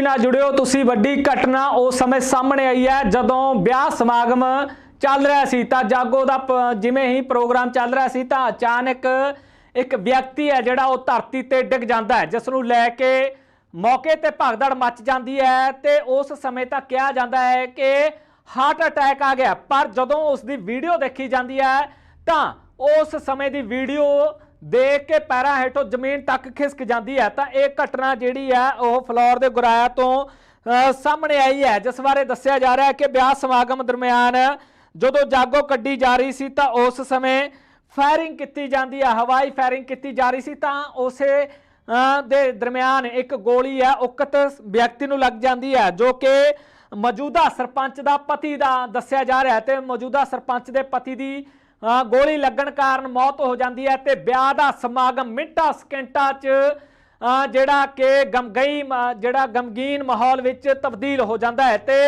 TV ਨਾਲ ਜੁੜਿਓ। ਤੁਸੀਂ ਵੱਡੀ ਘਟਨਾ ਉਸ ਸਮੇਂ ਸਾਹਮਣੇ ਆਈ ਹੈ, ਜਦੋਂ ਵਿਆਹ ਸਮਾਗਮ ਚੱਲ ਰਿਹਾ ਸੀ। ਤਾਂ ਜਾਗੋ ਦਾ ਜਿਵੇਂ ਹੀ ਪ੍ਰੋਗਰਾਮ ਚੱਲ ਰਿਹਾ ਸੀ, ਤਾਂ ਅਚਾਨਕ ਇੱਕ ਵਿਅਕਤੀ ਹੈ ਜਿਹੜਾ ਉਹ ਧਰਤੀ ਤੇ ਡਿੱਗ ਜਾਂਦਾ ਹੈ, ਜਿਸ ਨੂੰ ਲੈ ਕੇ ਮੌਕੇ ਤੇ ਭਗਦੜ ਮੱਚ ਜਾਂਦੀ ਹੈ ਤੇ ਉਸ ਸਮੇਂ ਤਾਂ ਕਿਹਾ ਜਾਂਦਾ ਹੈ ਕਿ ਹਾਰਟ ਅਟੈਕ ਆ ਗਿਆ। ਪਰ ਜਦੋਂ ਉਸ ਦੀ ਵੀਡੀਓ ਦੇਖੀ ਜਾਂਦੀ ਹੈ, ਤਾਂ ਉਸ ਸਮੇਂ ਦੀ ਵੀਡੀਓ ਦੇਖ ਕੇ ਪੈਰਾਂ ਹੇਠੋਂ ਜ਼ਮੀਨ ਤੱਕ ਖਿਸਕ ਜਾਂਦੀ ਹੈ। ਤਾਂ ਇਹ ਘਟਨਾ ਜਿਹੜੀ ਹੈ ਉਹ ਫਲੋਰ ਦੇ ਗੁਰਾਇਆ ਤੋਂ ਸਾਹਮਣੇ ਆਈ ਹੈ। ਜਿਸ ਬਾਰੇ ਦੱਸਿਆ ਜਾ ਰਿਹਾ ਹੈ ਕਿ ਵਿਆਹ ਸਮਾਗਮ ਦਰਮਿਆਨ ਜਦੋਂ ਜਾਗੋ ਕੱਢੀ ਜਾ ਰਹੀ ਸੀ ਤਾਂ ਉਸ ਸਮੇਂ ਫਾਇਰਿੰਗ ਕੀਤੀ ਜਾਂਦੀ ਹੈ। ਹਵਾਈ ਫਾਇਰਿੰਗ ਕੀਤੀ ਜਾ ਰਹੀ ਸੀ ਤਾਂ ਉਸੇ ਅ, ਦੇ ਦਰਮਿਆਨ ਇੱਕ ਗੋਲੀ ਹੈ ਉਕਤ ਵਿਅਕਤੀ ਨੂੰ ਲੱਗ ਜਾਂਦੀ ਹੈ ਜੋ ਕਿ ਮੌਜੂਦਾ ਸਰਪੰਚ ਦਾ ਪਤੀ ਦਾ ਦੱਸਿਆ ਜਾ ਰਿਹਾ ਹੈ। ਤੇ ਮੌਜੂਦਾ ਸਰਪੰਚ ਦੇ ਪਤੀ ਦੀ ਗੋਲੀ ਲੱਗਣ ਕਾਰਨ ਮੌਤ ਹੋ ਜਾਂਦੀ ਹੈ ਤੇ ਵਿਆਹ ਦਾ ਸਮਾਗਮ ਮਿੰਟਾਂ, ਸਕਿੰਟਾਂ 'ਚ ਜਿਹੜਾ ਕਿ ਗਮਗਈ ਮ- ਜਿਹੜਾ ਗਮਗੀਨ ਮਾਹੌਲ ਵਿੱਚ ਤਬਦੀਲ ਹੋ ਜਾਂਦਾ ਹੈ ਤੇ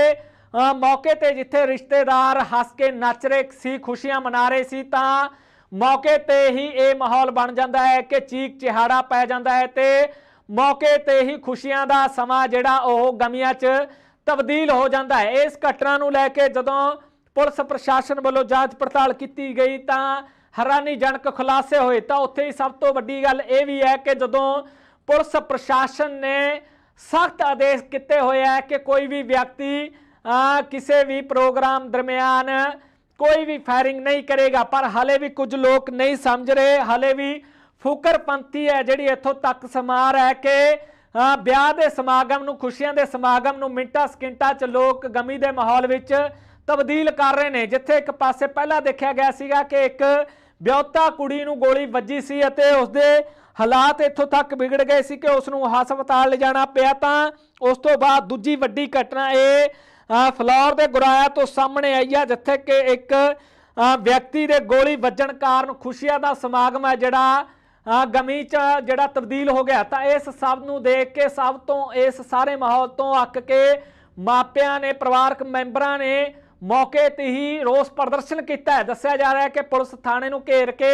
ਮੌਕੇ ਤੇ ਜਿੱਥੇ ਰਿਸ਼ਤੇਦਾਰ ਹੱਸ ਕੇ ਨੱਚ ਰਹੇ ਸੀ, ਖੁਸ਼ੀਆਂ ਮਨਾ ਰਹੇ ਸੀ, ਤਾਂ ਮੌਕੇ ਤੇ ਹੀ ਇਹ ਮਾਹੌਲ ਬਣ ਜਾਂਦਾ ਹੈ ਕਿ ਚੀਕ ਚਿਹਾੜਾ ਪੈ ਜਾਂਦਾ ਹੈ ਤੇ ਮੌਕੇ ਤੇ ਹੀ ਖੁਸ਼ੀਆਂ ਦਾ ਸਮਾਂ ਜਿਹੜਾ ਉਹ ਗਮੀਆਂ 'ਚ ਤਬਦੀਲ ਹੋ ਜਾਂਦਾ ਹੈ। ਇਸ ਘਟਨਾ ਨੂੰ ਲੈ ਕੇ ਜਦੋਂ ਪੁਲਿਸ ਪ੍ਰਸ਼ਾਸਨ ਵੱਲੋਂ ਜਾਂਚ ਪੜਤਾਲ ਕੀਤੀ ਗਈ ਤਾਂ ਹੈਰਾਨੀਜਨਕ ਖੁਲਾਸੇ ਹੋਏ। ਤਾਂ ਉੱਥੇ ਹੀ ਸਭ ਤੋਂ ਵੱਡੀ ਗੱਲ ਇਹ ਵੀ ਹੈ ਕਿ ਜਦੋਂ ਪੁਲਿਸ ਪ੍ਰਸ਼ਾਸਨ ਨੇ ਸਖਤ ਆਦੇਸ਼ ਕੀਤੇ ਹੋਏ ਹੈ ਕਿ ਕੋਈ ਵੀ ਵਿਅਕਤੀ ਕਿਸੇ ਵੀ ਪ੍ਰੋਗਰਾਮ ਦਰਮਿਆਨ ਕੋਈ ਵੀ ਫਾਇਰਿੰਗ ਨਹੀਂ ਕਰੇਗਾ, ਪਰ ਹਲੇ ਵੀ ਕੁਝ ਲੋਕ ਨਹੀਂ ਸਮਝ ਰਹੇ, ਹਲੇ ਵੀ ਫੁਕਰਪੰਥੀ ਹੈ ਜਿਹੜੀ ਇੱਥੋਂ ਤੱਕ ਸਮਾਰ ਹੈ ਕਿ ਵਿਆਹ ਦੇ ਸਮਾਗਮ ਨੂੰ, ਖੁਸ਼ੀਆਂ ਦੇ ਸਮਾਗਮ ਨੂੰ ਮਿੰਟਾਂ ਸਕਿੰਟਾਂ 'ਚ ਲੋਕ ਗਮੀ ਦੇ ਮਾਹੌਲ ਵਿੱਚ ਤਬਦੀਲ ਕਰ ਰਹੇ ਨੇ। ਜਿੱਥੇ ਇੱਕ ਪਾਸੇ ਪਹਿਲਾਂ ਦੇਖਿਆ ਗਿਆ ਸੀਗਾ ਕਿ ਇੱਕ ਵਿਆਹੁਤਾ ਕੁੜੀ ਨੂੰ ਗੋਲੀ ਵੱਜੀ ਸੀ ਅਤੇ ਉਸਦੇ ਹਾਲਾਤ ਇੱਥੋਂ ਤੱਕ ਵਿਗੜ ਗਏ ਸੀ ਕਿ ਉਸ ਨੂੰ ਹਸਪਤਾਲ ਲਿਜਾਣਾ ਪਿਆ ਤਾਂ ਉਸ ਤੋਂ ਬਾਅਦ ਦੂਜੀ ਵੱਡੀ ਘਟਨਾ ਇਹ ਅ, ਫਲੋਰ ਦੇ ਗੁਰਾਇਆ ਤੋਂ ਸਾਹਮਣੇ ਆਈ ਹੈ ਜਿੱਥੇ ਕਿ ਇੱਕ ਵਿਅਕਤੀ ਦੇ ਗੋਲੀ ਵੱਜਣ ਕਾਰਨ ਖੁਸ਼ੀਆਂ ਦਾ ਸਮਾਗਮ ਹੈ ਜਿਹੜਾ ਗਮੀ ਚ ਜਿਹੜਾ ਤਬਦੀਲ ਹੋ ਗਿਆ। ਤਾਂ ਇਸ ਸਭ ਨੂੰ ਦੇਖ ਕੇ ਸਭ ਤੋਂ ਇਸ ਸਾਰੇ ਮਾਹੌਲ ਤੋਂ ਅੱਕ ਕੇ ਮਾਪਿਆਂ ਨੇ ਪਰਿਵਾਰਕ ਮੈਂਬਰਾਂ ਨੇ ਮੌਕੇ ਤੇ ਹੀ ਰੋਸ ਪ੍ਰਦਰਸ਼ਨ ਕੀਤਾ ਹੈ। ਦੱਸਿਆ ਜਾ ਰਿਹਾ ਹੈ ਕਿ ਪੁਲਿਸ ਥਾਣੇ ਨੂੰ ਘੇਰ ਕੇ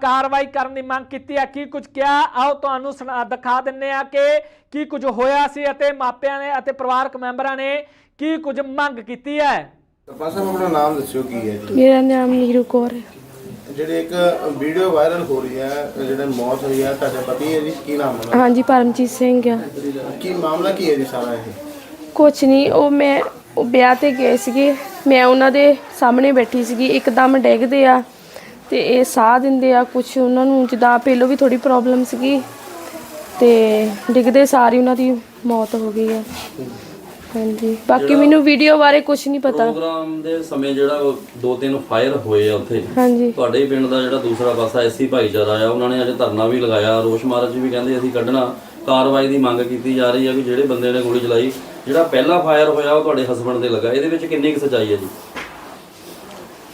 ਕਾਰਵਾਈ ਕਰਨ ਦੀ ਮੰਗ ਕੀਤੀ ਹੈ। ਕੀ ਕੁਝ ਕਿਹਾ? ਆਓ ਤੁਹਾਨੂੰ ਸੁਣਾ ਦਿਖਾ ਦਿੰਨੇ ਆ ਕਿ ਕੀ ਕੁਝ ਹੋਇਆ ਸੀ ਅਤੇ ਮਾਪਿਆਂ ਨੇ ਅਤੇ ਪਰਿਵਾਰਕ ਮੈਂਬਰਾਂ ਨੇ ਕੀ ਕੁਝ ਮੰਗ ਕੀਤੀ ਹੈ। ਸਰਪੰਚ ਸਾਹਿਬ ਆਪਣਾ ਨਾਮ ਦੱਸਿਓ ਕੀ ਹੈ ਜੀ? ਮੇਰਾ ਨਾਮ ਨੀਰੂ ਕੌਰ ਹੈ। ਜਿਹੜੀ ਇੱਕ ਵੀਡੀਓ ਵਾਇਰਲ ਹੋ ਰਹੀ ਹੈ ਜਿਹੜੇ ਮੌਤ ਹੋਈ ਹੈ ਤੁਹਾਡੇ ਪਤੀ ਹੈ ਜੀ? ਕੀ ਨਾਮ ਹੈ? ਹਾਂਜੀ ਪਰਮਜੀਤ ਸਿੰਘ ਆ। ਕੀ ਮਾਮਲਾ ਕੀ ਹੈ ਜੀ ਸਾਰਾ ਇਹ? ਕੁਛ ਨਹੀਂ ਉਹ ਮੈਂ ਉਹ ਵਿਆਹ ਤੇ ਗਏ ਸੀਗੇ। ਮੈਂ ਉਹਨਾਂ ਦੇ ਸਾਹਮਣੇ ਬੈਠੀ ਸੀਗੀ ਇੱਕਦਮ ਡਿੱਗਦੇ ਆ ਤੇ ਇਹ ਸਾਹ ਦਿੰਦੇ ਆ ਕੁਛ ਉਹਨਾਂ ਨੂੰ ਜਿੱਦਾਂ ਪਹਿਲੋਂ ਵੀ ਥੋੜੀ ਪ੍ਰੋਬਲਮ ਸੀਗੀ ਤੇ ਡਿੱਗਦੇ ਸਾਰੀ ਉਹਨਾਂ ਦੀ ਮੌਤ ਹੋ ਗਈ ਆ। ਹਾਂਜੀ। ਬਾਕੀ ਮੈਨੂੰ ਵੀਡੀਓ ਬਾਰੇ ਕੁਛ ਨਹੀਂ ਪਤਾ। ਪ੍ਰੋਗਰਾਮ ਦੇ ਸਮੇਂ ਜਿਹੜਾ ਦੋ ਤਿੰਨ ਫਾਇਰ ਹੋਏ ਆ ਉੱਥੇ। ਹਾਂਜੀ। ਤੁਹਾਡੇ ਪਿੰਡ ਦਾ ਜਿਹੜਾ ਦੂਸਰਾ ਪਾਸਾ ਐਸੀ ਭਾਈਚਾਰਾ ਆ ਉਹਨਾਂ ਨੇ ਅੱਜ ਧਰਨਾ ਵੀ ਲਗਾਇਆ। ਰੋਸ਼ ਮਾਰਚ ਵੀ ਕਹਿੰਦੇ ਅਸੀਂ ਕੱਢਣਾ। ਕਾਰਵਾਈ ਦੀ ਮੰਗ ਕੀਤੀ ਜਾ ਰਹੀ ਹੈ ਕਿ ਜਿਹੜੇ ਬੰਦੇ ਨੇ ਗੋਲੀ ਚਲਾਈ ਜਿਹੜਾ ਪਹਿਲਾ ਫਾਇਰ ਹੋਇਆ ਉਹ ਤੁਹਾਡੇ ਹਸਬੰਡ ਦੇ ਲੱਗਾ। ਇਹਦੇ ਵਿੱਚ ਕਿੰਨੀ ਕੁ ਸੱਚਾਈ ਹੈ ਜੀ?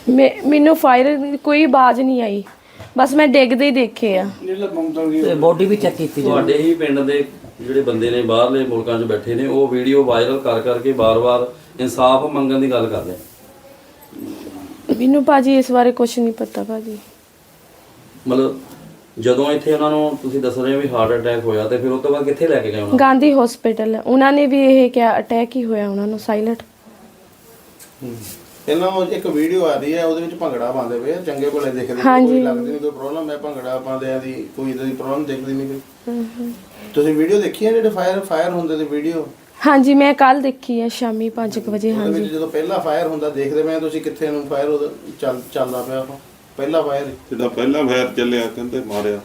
ਮੈਂ ਮੈਨੂੰ ਫਾਇਰ ਕੋਈ ਆਵਾਜ਼ ਨਹੀਂ ਆਈ। ਬਸ ਮੈਂ ਡਿੱਗਦੇ ਹੀ ਦੇਖੇ ਆ। ਤੇ ਬੋਡੀ ਵੀ ਚੈੱਕ ਕੀਤੀ ਜੀ ਤੁਹਾਡੇ ਹੀ ਪਿੰਡ ਦੇ ਜਿਹੜੇ ਬੰਦੇ ਨੇ ਬਾਹਰਲੇ ਮੁਲਕਾਂ 'ਚ ਬੈਠੇ ਨੇ ਉਹ ਵੀਡੀਓ ਵਾਇਰਲ ਕਰ ਕਰਕੇ ਬਾਰ-ਬਾਰ ਇਨਸਾਫ ਮੰਗਣ ਦੀ ਗੱਲ ਕਰਦੇ ਮੈਨੂੰ ਭਾਜੀ ਇਸ ਬਾਰੇ ਕੁਛ ਨਹੀਂ ਪਤਾ ਭਾਜੀ। ਮਤਲਬ ਜਦੋਂ ਇੱਥੇ ਉਹਨਾਂ ਨੂੰ ਤੁਸੀਂ ਦੱਸ ਰਹੇ ਹੋ ਵੀ ਹਾਰਟ ਅਟੈਕ ਹੋਇਆ ਤੇ ਫਿਰ ਉਸ ਤੋਂ ਬਾਅਦ ਕਿੱਥੇ ਲੈ ਕੇ ਗਏ ਉਹਨਾਂ ਗਾਂਧੀ ਹਸਪੀਟਲ ਉਹਨਾਂ ਨੇ ਵੀ ਇਹ ਕਿਹਾ ਅਟੈਕ ਹੀ ਹੋਇਆ ਉਹਨਾਂ ਨੂੰ ਸਾਇਲੈਂਟ ਇਹਨਾਂ ਨੂੰ ਇੱਕ ਵੀਡੀਓ ਆ ਰਹੀ ਹੈ ਉਹਦੇ ਵਿੱਚ ਭੰਗੜਾ ਪਾਉਂਦੇ ਪਏ ਆ, ਚੰਗੇ ਭਲੇ ਦਿਖਦੇ ਹਾਂਜੀ। ਕੋਈ ਲੱਗਦੀ ਨਹੀਂ ਕੋਈ ਪ੍ਰੋਬਲਮ ਹੈ ਭੰਗੜਾ ਪਾਉਂਦਿਆਂ ਦੀ ਕੋਈ ਇਦਾਂ ਦੀ ਪ੍ਰੋਬਲਮ ਦਿਖਦੀ ਨਹੀਂ ਕੋਈ। ਤੁਸੀਂ ਵੀਡੀਓ ਦੇਖੀ ਹੈ ਜਿਹੜੇ ਫਾਇਰ ਫਾਇਰ ਹੁੰਦੇ ਤੇ ਵੀਡੀਓ ਹਾਂਜੀ ਮੈਂ ਕੱਲ ਦੇਖੀ ਹੈ ਸ਼ਾਮੀ 5 ਵਜੇ ਉਹਦੇ ਹਾਂਜੀ। ਵਿੱਚ ਜਦੋਂ ਪਹਿਲਾ ਫਾਇਰ ਹੁੰਦਾ ਦੇਖਦੇ ਪਏ ਆ ਤੁਸੀਂ ਕਿੱਥੇ ਨੂੰ ਫਾਇਰ ਚੱਲ ਚੱਲਦਾ ਪਿਆ ਉਹ ਪਹਿਲਾ ਫਾਇਰ ਜਿਹੜਾ ਪਹਿਲਾ ਫਾਇਰ ਚੱਲਿਆ ਕਹਿੰਦੇ ਮਾਰਿਆ।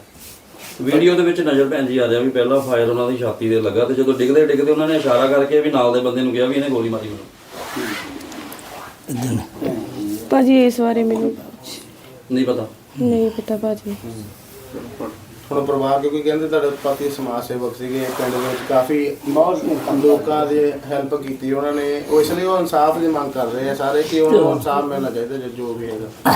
ਵੀਡੀਓ ਦੇ ਵਿੱਚ ਨਜ਼ਰ ਭੈਣ ਜੀ ਆ ਰਿਹਾ ਵੀ ਪਹਿਲਾ ਫਾਇਰ ਉਹਨਾਂ ਦੀ ਛਾਤੀ ਤੇ ਲੱਗਾ ਤੇ ਜਦੋਂ ਡਿੱਗਦੇ ਡਿੱਗਦੇ ਉਹਨਾਂ ਨੇ ਇਸ਼ਾਰਾ ਕਰਕੇ ਵੀ ਨਾਲ ਦੇ ਬੰਦੇ ਨੂੰ ਕਿਹਾ ਵੀ ਇਹਨੇ ਗੋਲੀ ਮਾਰੀ ਮੈਨੂੰ। ਭਾਜੀ ਇਸ ਬਾਰੇ ਮੈਨੂੰ ਕੁਛ ਨਹੀਂ ਪਤਾ। ਨਹੀਂ ਪਤਾ ਭਾਜੀ। ਹੁਣ ਪਰਿਵਾਰ ਦੇ ਕੋਈ ਕਹਿੰਦੇ ਤੁਹਾਡੇ ਪਤੀ ਸਮਾਜ ਸੇਵਕ ਸੀਗੇ ਪਿੰਡ ਦੇ ਵਿੱਚ ਕਾਫੀ ਲੋਕਾਂ ਦੇ ਹੈਲਪ ਕੀਤੀ ਉਹਨਾਂ ਨੇ। ਉਹ ਇਸ ਲਈ ਉਹ ਇਨਸਾਫ ਦੀ ਮੰਗ ਕਰ ਰਹੇ ਆ ਸਾਰੇ ਕਿ ਉਹਨਾਂ ਨੂੰ ਇਨਸਾਫ ਮਿਲਣਾ ਚਾਹੀਦਾ ਜੋ- ਜੋ ਵੀ ਹੈਗਾ।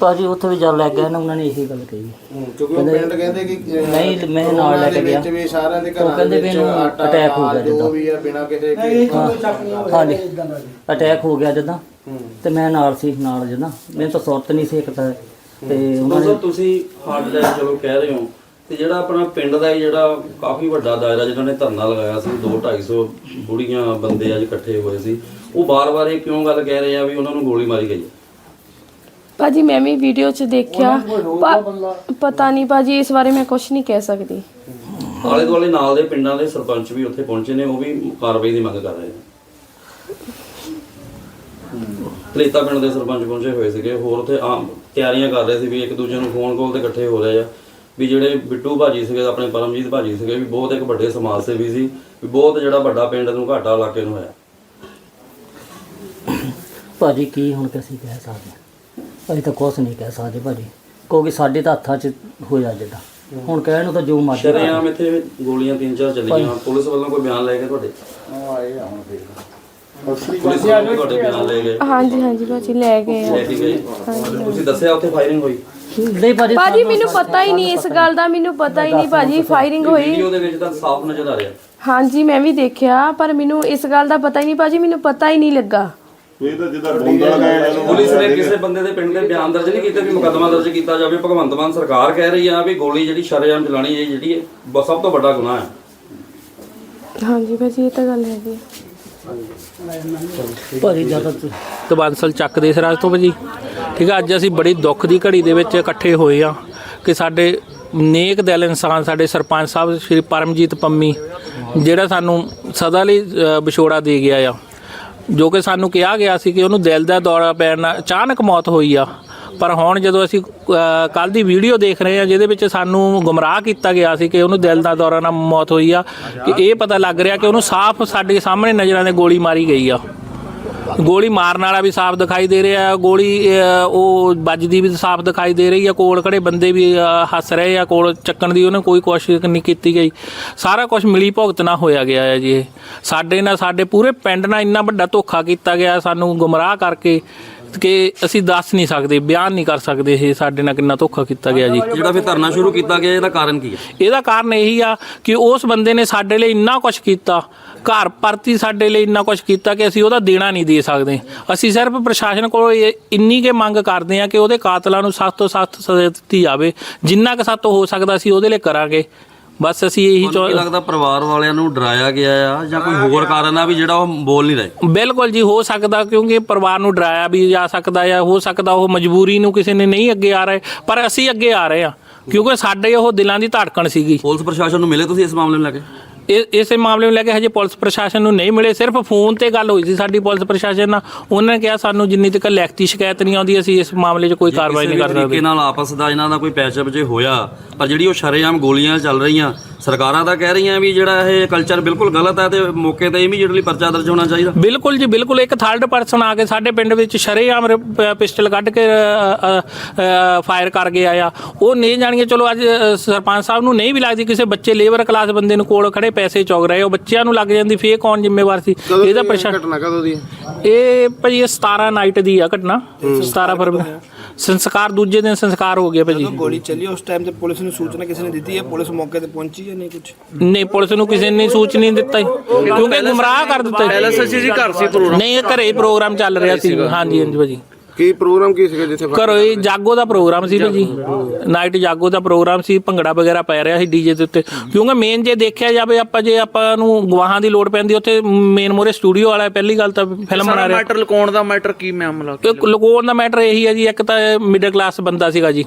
ਭਾਜੀ ਉੱਥੇ ਵੀ ਜਦ ਲੈ ਗਏ ਨਾ ਉਹਨਾਂ ਨੇ ਇਹੀ ਗੱਲ ਕਹੀ। ਹੂੰ, ਕਿਉਂਕਿ ਉਹ ਪਿੰਡ ਕਹਿੰਦੇ ਕਿ ਅਹ, ਨਹੀਂ, ਮੈਂ ਨਾਲ ਕਰੋਨਾ ਲੈ ਕੇ ਦੇ ਵਿੱਚ ਗਿਆ। ਵੀ ਸਾਰਿਆਂ ਦੇ ਉਹ ਘਰਾਂ ਦੇ ਕਹਿੰਦੇ ਵੀ ਵਿੱਚ ਇਹਨੂੰ ਆਟਾ attack ਹੋ ਗਿਆ ਜੋ ਜਿੱਦਾਂ। ਵੀ ਹੈ ਬਿਨਾਂ ਕਿਸੇ ਕਿ ਹਾਂਜੀ। ਅਟੈਕ ਹੋ ਗਿਆ ਜਦਾਂ। ਤੇ ਮੈਂ ਨਾਲ ਸੀ ਨਾਲ ਜਦਾਂ। ਮੈਨੂੰ ਤਾਂ ਸੁਰਤ ਨਹੀਂ ਸੀ ਇੱਕ ਤਾਂ। ਤੇ ਉਹਨਾਂ ਨੇ ਦੋਸਤੋ ਤੁਸੀਂ ਹਾਰਟ ਅਟੈਕ ਚਲੋ ਕਹਿ ਰਹੇ ਹੋ ਤੇ ਜਿਹੜਾ ਆਪਣਾ ਪਿੰਡ ਦਾ ਇਹ ਜਿਹੜਾ ਕਾਫੀ ਵੱਡਾ ਦਾਇਰਾ ਜਿਨ੍ਹਾਂ ਨੇ ਧਰਨਾ ਲਗਾਇਆ ਸੀ 2 250 ਬੁੜੀਆਂ ਬੰਦੇ ਅੱਜ ਇਕੱਠੇ ਹੋਏ ਸੀ ਉਹ ਬਾਰ-ਬਾਰ ਇਹ ਕਿਉਂ ਗੱਲ ਕਹਿ ਰਹੇ ਆ ਵੀ ਉਹਨਾਂ ਨੂੰ ਗੋਲੀ ਮਾਰੀ ਗਈ? ਹੈ ਭਾਜੀ ਮੈਂ ਵੀ ਵੀਡੀਓ 'ਚ ਦੇਖਿਆ। ਪ- ਪਤਾ ਨਹੀਂ ਭਾਜੀ ਇਸ ਬਾਰੇ ਮੈਂ ਕੁਝ ਨਹੀਂ ਕਹਿ ਸਕਦੀ। ਆਲੇ ਦੁਆਲੇ ਨਾਲ ਦੇ ਪਿੰਡਾਂ ਦੇ ਸਰਪੰਚ ਵੀ ਉੱਥੇ ਪਹੁੰਚੇ ਨੇ ਉਹ ਵੀ ਕਾਰਵਾਈ ਦੀ ਮੰਗ ਕਰ ਰਹੇ ਨੇ। ਪਲੇਤਾ ਪਿੰਡ ਦੇ ਸਰਪੰਚ ਪਹੁੰਚੇ ਹੋਏ ਸੀਗੇ ਹੋਰ ਉੱਥੇ ਆਮ ਤਿਆਰੀਆਂ ਕਰ ਰਹੇ ਸੀ ਵੀ ਇੱਕ ਦੂਜੇ ਨੂੰ ਫੋਨ ਕਾਲ ਤੇ ਇਕੱਠੇ ਹੋ ਰਹੇ ਆ। ਵੀ ਜਿਹੜੇ ਬਿੱਟੂ ਭਾਜੀ ਸੀਗੇ ਆਪਣੇ ਪਰਮਜੀਤ ਭਾਜੀ ਸੀਗੇ ਵੀ ਬਹੁਤ ਇੱਕ ਵੱਡੇ ਸਮਾਜ ਸੇਵੀ ਸੀ ਵੀ ਬਹੁਤ ਜਿਹੜਾ ਵੱਡਾ ਪਿੰਡ ਨੂੰ ਘਾਟਾ ਇਲਾਕੇ ਨੂੰ ਹੋਇਆ। ਭਾਜੀ ਕੀ ਹੁਣ ਅਸੀਂ ਕਹਿ ਸਕਦੇ ਹਾਂ? ਅਸੀਂ ਤਾਂ ਕੁਛ ਨਹੀਂ ਕਹਿ ਸਕਦੇ ਭਾਜੀ ਕਿਉਂਕਿ ਸਾਡੇ ਤਾਂ ਹੱਥਾਂ 'ਚ ਹੋਇਆ ਜਿੱਦਾਂ। ਹੁਣ ਕਹਿਣ ਨੂੰ ਤਾਂ ਜੋ ਮਰਜ਼ੀ ਕਰ। ਸ਼ਰੇਆਮ ਇੱਥੇ ਗੋਲੀਆਂ ਤਿੰਨ ਚਾਰ ਚੱਲੀਆਂ। ਪੁਲਿਸ ਵੱਲੋਂ ਕੋਈ ਬਿਆਨ ਲੈ ਕੇ ਤੁਹਾਡੇ? ਪੁਲਿਸ ਵੱਲੋਂ ਤੁਹਾਡੇ ਬਿਆਨ ਲੈ ਗਏ। ਹਾਂਜੀ ਹਾਂਜੀ ਭਾਜੀ ਲੈ ਗਏ ਆ। ਲੈ ਕੇ ਗਏ। ਤੁਸੀਂ ਦੱਸਿਆ ਉੱਥੇ ਫਾਇਰਿੰਗ ਹੋਈ? ਨਹੀਂ ਭਾਜੀ ਭਾਜੀ ਮੈਨੂੰ ਪਤਾ ਹੀ ਨਹੀਂ ਇਸ ਗੱਲ ਦਾ ਮੈਨੂੰ ਪਤਾ ਹੀ ਨਹੀਂ ਭਾਜੀ ਫਾਇਰਿੰਗ ਹੋਈ। ਵੀਡੀਓ ਦੇ ਵਿੱਚ ਤਾਂ ਸਾਫ਼ ਨਜ਼ਰ ਆ ਰਿਹਾ। ਹਾਂਜੀ ਮੈਂ ਵੀ ਦੇਖਿਆ ਪਰ ਮੈਨੂੰ ਇਸ ਗੱਲ ਦਾ ਪਤਾ ਹੀ ਨਹੀਂ ਭਾਜੀ ਮੈਨੂੰ ਪਤਾ ਹੀ ਨਹੀਂ ਲੱਗਾ। ਇਹ ਤਾਂ ਜਿੱਦਾਂ ਬੋਂਦਾ ਲਗਾਇਆ ਇਹਨੂੰ ਪੁਲਿਸ ਨੇ ਕਿਸੇ ਬੰਦੇ ਦੇ ਪਿੰਡ ਦੇ ਬਿਆਨ ਦਰਜ ਨਹੀਂ ਕੀਤੇ ਵੀ ਮੁਕੱਦਮਾ ਦਰਜ ਕੀਤਾ ਜਾਵੇ। ਭਗਵੰਤ ਮਾਨ ਸਰਕਾਰ ਕਹਿ ਰਹੀ ਆ ਵੀ ਗੋਲੀ ਜਿਹੜੀ ਸ਼ਰੇਆਮ ਚਲਾਣੀ ਇਹ ਜਿਹੜੀ ਹੈ ਬ- ਸਭ ਤੋਂ ਵੱਡਾ ਗੁਨਾਹ ਹੈ। ਹਾਂਜੀ ਭਾਜੀ ਇਹ ਤਾਂ ਗੱਲ ਹੈਗੀ ਹੈ। ਭਾਜੀ ਜ਼ਿਆਦਾ ਤੇ ਬਾਂਸਲ ਚੱਕ ਦੇ ਸਰਾਜ ਤੋਂ ਭਾਜੀ ਠੀਕ ਹੈ ਅੱਜ ਅਸੀਂ ਬੜੀ ਦੁੱਖ ਦੀ ਘੜੀ ਦੇ ਵਿੱਚ ਇਕੱਠੇ ਹੋਏ ਆ ਕਿ ਸਾਡੇ ਨੇਕ ਦਿਲ ਇਨਸਾਨ ਸਾਡੇ ਸਰਪੰਚ ਸਾਹਿਬ ਸ਼੍ਰੀ ਪਰਮਜੀਤ ਪੰਮੀ ਜਿਹੜਾ ਸਾਨੂੰ ਸਦਾ ਲਈ ਅ, ਵਿਛੋੜਾ ਦੇ ਗਿਆ ਆ। ਜੋ ਕਿ ਸਾਨੂੰ ਕਿਹਾ ਗਿਆ ਸੀ ਕਿ ਉਹਨੂੰ ਦਿਲ ਦਾ ਦੌਰਾ ਪੈਣ ਨਾਲ ਅਚਾਨਕ ਮੌਤ ਹੋਈ ਆ। ਪਰ ਹੁਣ ਜਦੋਂ ਅਸੀਂ ਕੱਲ ਦੀ ਵੀਡੀਓ ਦੇਖ ਰਹੇ ਹਾਂ, ਜਿਹਦੇ ਵਿੱਚ ਸਾਨੂੰ ਗੁੰਮਰਾਹ ਕੀਤਾ ਗਿਆ ਸੀ ਕਿ ਉਹਨੂੰ ਦਿਲ ਦਾ ਦੌਰਾ ਨਾਲ ਮੌਤ ਹੋਈ ਆ, ਕਿ ਇਹ ਪਤਾ ਲੱਗ ਰਿਹਾ ਕਿ ਉਹਨੂੰ ਸਾਫ਼ ਸਾਡੇ ਸਾਹਮਣੇ ਨਜ਼ਰਾਂ ਦੇ ਗੋਲੀ ਮਾਰੀ ਗਈ ਆ। ਗੋਲੀ ਮਾਰਨ ਵਾਲਾ ਵੀ ਸਾਫ਼ ਦਿਖਾਈ ਦੇ ਰਿਹਾ ਗੋਲੀ ਉਹ ਵੱਜਦੀ ਵੀ ਸਾਫ਼ ਦਿਖਾਈ ਦੇ ਰਹੀ ਆ ਕੋਲ ਖੜੇ ਬੰਦੇ ਵੀ ਹੱਸ ਰਹੇ ਆ ਕੋਲ ਚੱਕਣ ਦੀ ਉਹਨੇ ਕੋਈ ਕੋਸ਼ਿਸ਼ ਨਹੀਂ ਕੀਤੀ ਗਈ। ਸਾਰਾ ਕੁਝ ਮਿਲੀ ਭੁਗਤ ਨਾਲ ਹੋਇਆ ਗਿਆ ਹੈ ਜੀ ਸਾਡੇ ਨਾਲ ਸਾਡੇ ਪੂਰੇ ਪਿੰਡ ਨਾਲ ਇੰਨਾ ਵੱਡਾ ਧੋਖਾ ਕੀਤਾ ਗਿਆ ਸਾਨੂੰ ਗੁੰਮਰਾਹ ਕਰਕੇ ਕਿ ਅਸੀਂ ਦੱਸ ਨਹੀਂ ਸਕਦੇ ਬਿਆਨ ਨਹੀਂ ਕਰ ਸਕਦੇ ਇਹ ਸਾਡੇ ਨਾਲ ਕਿੰਨਾ ਧੋਖਾ ਕੀਤਾ ਗਿਆ ਜੀ। ਜਿਹੜਾ ਫਿਰ ਧਰਨਾ ਸ਼ੁਰੂ ਕੀਤਾ ਗਿਆ ਇਹਦਾ ਕਾਰਨ ਕੀ ਹੈ? ਇਹਦਾ ਕਾਰਨ ਇਹੀ ਆ ਕਿ ਉਸ ਬੰਦੇ ਨੇ ਸਾਡੇ ਲਈ ਇੰਨਾ ਕੁਝ ਕੀਤਾ ਘਰ ਪਰਤੀ ਸਾਡੇ ਲਈ ਇੰਨਾ ਕੁਝ ਕੀਤਾ ਕਿ ਅਸੀਂ ਉਹਦਾ ਦੇਣਾ ਨਹੀਂ ਦੇ ਸਕਦੇ। ਅਸੀਂ ਸਿਰਫ ਪ੍ਰਸ਼ਾਸਨ ਕੋਲੋਂ ਇਹ ਇੰਨੀ ਕੇ ਮੰਗ ਕਰਦੇ ਆ ਕਿ ਉਹਦੇ ਕਾਤਲਾਂ ਨੂੰ ਸਖਤ ਤੋਂ ਸਖਤ ਸਜ਼ਾ ਦਿੱਤੀ ਜਾਵੇ। ਜਿੰਨਾ ਕੁ ਸਾਤੋਂ ਹੋ ਸਕਦਾ ਅਸੀਂ ਉਹਦੇ ਲਈ ਕਰਾਂਗੇ। ਬਸ ਅਸੀਂ ਇਹੀ ਤੁਹਾਨੂੰ ਕੀ ਚਾਹ ਲੱਗਦਾ ਪਰਿਵਾਰ ਵਾਲਿਆਂ ਨੂੰ ਡਰਾਇਆ ਗਿਆ ਆ ਜਾਂ ਕੋਈ ਹੋਰ ਕਾਰਨ ਆ ਵੀ ਜਿਹੜਾ ਉਹ ਬੋਲ ਨਹੀਂ ਰਹੇ? ਬਿਲਕੁਲ ਜੀ ਹੋ ਸਕਦਾ ਕਿਉਂਕਿ ਪਰਿਵਾਰ ਨੂੰ ਡਰਾਇਆ ਵੀ ਜਾ ਸਕਦਾ ਹੈ ਹੋ ਸਕਦਾ ਉਹ ਮਜਬੂਰੀ ਨੂੰ ਕਿਸੇ ਨੇ ਨਹੀਂ ਅੱਗੇ ਆ ਰਹੇ ਪਰ ਅਸੀਂ ਅੱਗੇ ਆ ਰਹੇ ਹਾਂ। ਕਿਉਂਕਿ ਸਾਡੇ ਉਹ ਦਿਲਾਂ ਦੀ ਧੜਕਣ ਸੀਗੀ। ਪੁਲਿਸ ਪ੍ਰਸ਼ਾਸਨ ਨੂੰ ਮਿਲੇ ਤੁਸੀਂ ਇਸ ਮਾਮਲੇ ਨੂੰ ਲੈ ਕੇ? ਇਹ ਇਸੇ ਮਾਮਲੇ ਨੂੰ ਲੈ ਕੇ ਹਜੇ ਪੁਲਿਸ ਪ੍ਰਸ਼ਾਸਨ ਨੂੰ ਨਹੀਂ ਮਿਲੇ। ਸਿਰਫ ਫੋਨ ਤੇ ਗੱਲ ਹੋਈ ਸੀ ਸਾਡੀ ਪੁਲਿਸ ਪ੍ਰਸ਼ਾਸਨ ਨਾਲ। ਉਹਨਾਂ ਨੇ ਕਿਹਾ ਸਾਨੂੰ ਜਿੰਨੀ ਤੱਕ ਲਿਖਤੀ ਸ਼ਿਕਾਇਤ ਨਹੀਂ ਆਉਂਦੀ ਅਸੀਂ ਇਸ ਮਾਮਲੇ 'ਚ ਕੋਈ ਕਾਰਵਾਈ ਨਹੀਂ ਕਰ ਸਕਦੇ। ਨਾਲ ਆਪਸ ਦਾ ਇਹਨਾਂ ਦਾ ਕੋਈ ਪੈਚਅਪ ਜੇ ਹੋਇਆ ਪਰ ਜਿਹੜੀ ਉਹ ਸ਼ਰੇਆਮ ਗੋਲੀਆਂ ਚੱਲ ਰਹੀਆਂ ਸਰਕਾਰਾਂ ਤਾਂ ਕਹਿ ਰਹੀਆਂ ਵੀ ਜਿਹੜਾ ਇਹ ਕਲਚਰ ਬਿਲਕੁਲ ਗਲਤ ਹੈ ਤੇ ਮੌਕੇ ਤੇ ਇਮੀਡੀਏਟਲੀ ਪਰਚਾ ਦਰਜ ਹੋਣਾ ਚਾਹੀਦਾ। ਬਿਲਕੁਲ ਜੀ ਬਿਲਕੁਲ। ਇੱਕ ਥਰਡ ਪਰਸਨ ਆ ਕੇ ਸਾਡੇ ਪਿੰਡ ਵਿੱਚ ਸ਼ਰੇਆਮ ਪਿਸਟਲ ਕੱਢ ਕੇ ਫਾਇਰ ਕਰ ਗਿਆ ਆ ਉਹ ਨਹੀਂ ਜਾਣੀਏ ਚਲੋ ਅੱਜ ਸਰਪੰਚ ਸਾਹਿਬ ਨੂੰ ਨਹੀਂ ਵੀ ਲੱਗਦੀ ਕਿਸੇ ਬੱਚੇ ਲੇਬਰ ਕਲਾਸ ਬੰਦੇ ਨੂੰ ਕੋਲ ਖੜੇ ਪੈਸੇ ਚੁਗ ਰਹੇ ਉਹ ਬੱਚਿਆਂ ਨੂੰ ਲੱਗ ਜਾਂਦੀ ਫੇਰ ਕੌਣ ਜ਼ਿੰਮੇਵਾਰ ਸੀ? ਇਹਦਾ ਪ੍ਰਸ਼ਾਸਨ ਘਟਨਾ ਕਦੋਂ ਦੀ? ਹੈ? ਇਹ ਭਾਜੀ ਇਹ 17 ਨਾਈਟ ਦੀ ਆ ਘਟਨਾ। 17 ਫਰਵਰੀ ਸੰਸਕਾਰ ਦੂਜੇ ਦਿਨ ਸੰਸਕਾਰ ਹੋ ਗਿਆ ਭਾਜੀ। ਗੋਲੀ ਚੱਲੀ ਉਸ ਟਾਈਮ ਤੇ ਪੁਲਿਸ ਨੂੰ ਸੂਚਨਾ ਕਿਸੇ ਨੇ ਦਿੱਤੀ ਹੈ? ਪੁਲਿਸ ਮੌਕੇ ਤੇ ਪਹੁੰਚੀ ਜਾਂ ਨਹੀਂ ਕੁਝ ਨਹੀਂ ਪੁਲਿਸ ਨੂੰ ਕਿਸੇ ਨੇ ਸੂਚ ਨਹੀਂ ਦਿੱਤਾ। ਜੀ। ਕਿਉਂਕਿ ਗੁੰਮਰਾਹ ਕਰ ਦਿੱਤਾ। ਜੀ ਘਰ ਸੀ ਪ੍ਰੋਗਰਾਮ। ਨਹੀਂ ਇਹ ਘਰੇ ਹੀ ਪ੍ਰੋਗਰਾਮ ਚੱਲ ਰਿਹਾ ਸੀ। ਹਾਂਜੀ ਹਾਂਜੀ ਭਾਜੀ। ਕੀ ਪ੍ਰੋਗਰਾਮ ਕੀ ਸੀਗਾ ਜਿੱਥੇ ਘਰੋਂ ਹੀ ਜਾਗੋ ਦਾ ਪ੍ਰੋਗਰਾਮ ਸੀ ਭਾਜੀ। ਨਾਈਟ ਜਾਗੋ ਦਾ ਪ੍ਰੋਗਰਾਮ ਸੀ ਭੰਗੜਾ ਵਗੈਰਾ ਪੈ ਰਿਹਾ ਸੀ ਡੀਜੇ ਦੇ ਉੱਤੇ। ਕਿਉਂਕਿ ਮੇਨ ਜੇ ਦੇਖਿਆ ਜਾਵੇ ਆਪਾਂ ਜੇ ਆਪਾਂ ਨੂੰ ਗਵਾਹਾਂ ਦੀ ਲੋੜ ਪੈਂਦੀ ਉੱਥੇ ਮੇਨ ਮੋਰੇ ਸਟੂਡੀਓ ਵਾਲਾ ਪਹਿਲੀ ਗੱਲ ਤਾਂ ਫਿਲਮ ਬਣਾ ਰਿਹਾ। ਮੈਟਰ ਲਕਾਉਣ ਦਾ ਮੈਟਰ ਕੀ ਮਾਮਲਾ ਇੱਕ ਲਗਾਉਣ ਦਾ ਮੈਟਰ ਇਹੀ ਹੈ ਜੀ ਇੱਕ ਤਾਂ ਮਿਡਲ ਕਲਾਸ ਬੰਦਾ ਸੀਗਾ ਜੀ।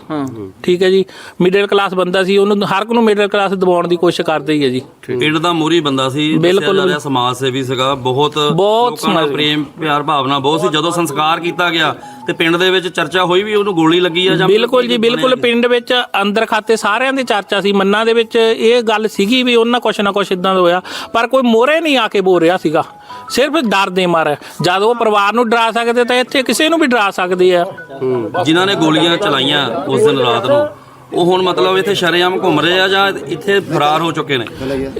ਠੀਕ ਹੈ ਜੀ ਮਿਡਲ ਕਲਾਸ ਬੰਦਾ ਸੀ ਉਹਨੂੰ ਹਰ ਇੱਕ ਨੂੰ ਮਿਡਲ ਕਲਾਸ ਦਬਾਉਣ ਦੀ ਕੋਸ਼ਿਸ਼ ਕਰਦੇ ਹੀ ਹੈ ਜੀ। ਪਿੰਡ ਦਾ ਮੋਰੀ ਬੰਦਾ ਸੀ ਬਿਲਕੁਲ। ਸਮਾਜ ਸੇਵੀ ਸੀਗਾ ਬਹੁਤ ਬਹੁਤ ਲੋਕਾਂ ਪ੍ਰੇਮ ਪਿਆਰ ਭਾਵਨਾ ਬਹੁਤ ਸੀ। ਜਦੋਂ ਸੰਸਕਾਰ ਕੀਤਾ ਗਿਆ ਤੇ ਪਿੰਡ ਦੇ ਵਿੱਚ ਚਰਚਾ ਹੋਈ ਵੀ ਉਹਨੂੰ ਗੋਲੀ ਲੱਗੀ ਆ ਜਾਂ ਬਿਲਕੁਲ ਜੀ ਬਿਲਕੁਲ ਪਿੰਡ ਵਿੱਚ ਅੰਦਰ ਖਾਤੇ ਸਾਰਿਆਂ ਦੀ ਚਰਚਾ ਸੀ ਮੰਨਾਂ ਦੇ ਵਿੱਚ ਇਹ ਗੱਲ ਸੀਗੀ ਵੀ ਉਹਨਾਂ ਕੁਛ ਨਾ ਕੁਛ ਇਦਾਂ ਦਾ ਹੋਇਆ ਪਰ ਕੋਈ ਮੋਰੇ ਨਹੀਂ ਆ ਕੇ ਬੋਲ ਰਿਹਾ ਸੀਗਾ ਸਿਰਫ ਡਰ ਦੇ ਮਾਰੇ ਜਦ ਉਹ ਪਰਿਵਾਰ ਨੂੰ ਡਰਾ ਸਕਦੇ ਤਾਂ ਇੱਥੇ ਕਿਸੇ ਨੂੰ ਵੀ ਡਰਾ ਸਕਦੇ ਆ। ਜਿਨ੍ਹਾਂ ਨੇ ਗੋਲੀਆਂ ਚਲਾਈਆਂ ਉਸ ਦਿਨ ਰਾਤ ਨੂੰ। ਉਹ ਹੁਣ ਮਤਲਬ ਇੱਥੇ ਸ਼ਰੇਆਮ ਘੁੰਮ ਰਹੇ ਆ ਜਾਂ ਇੱਥੇ ਫਰਾਰ ਹੋ ਚੁੱਕੇ ਨੇ?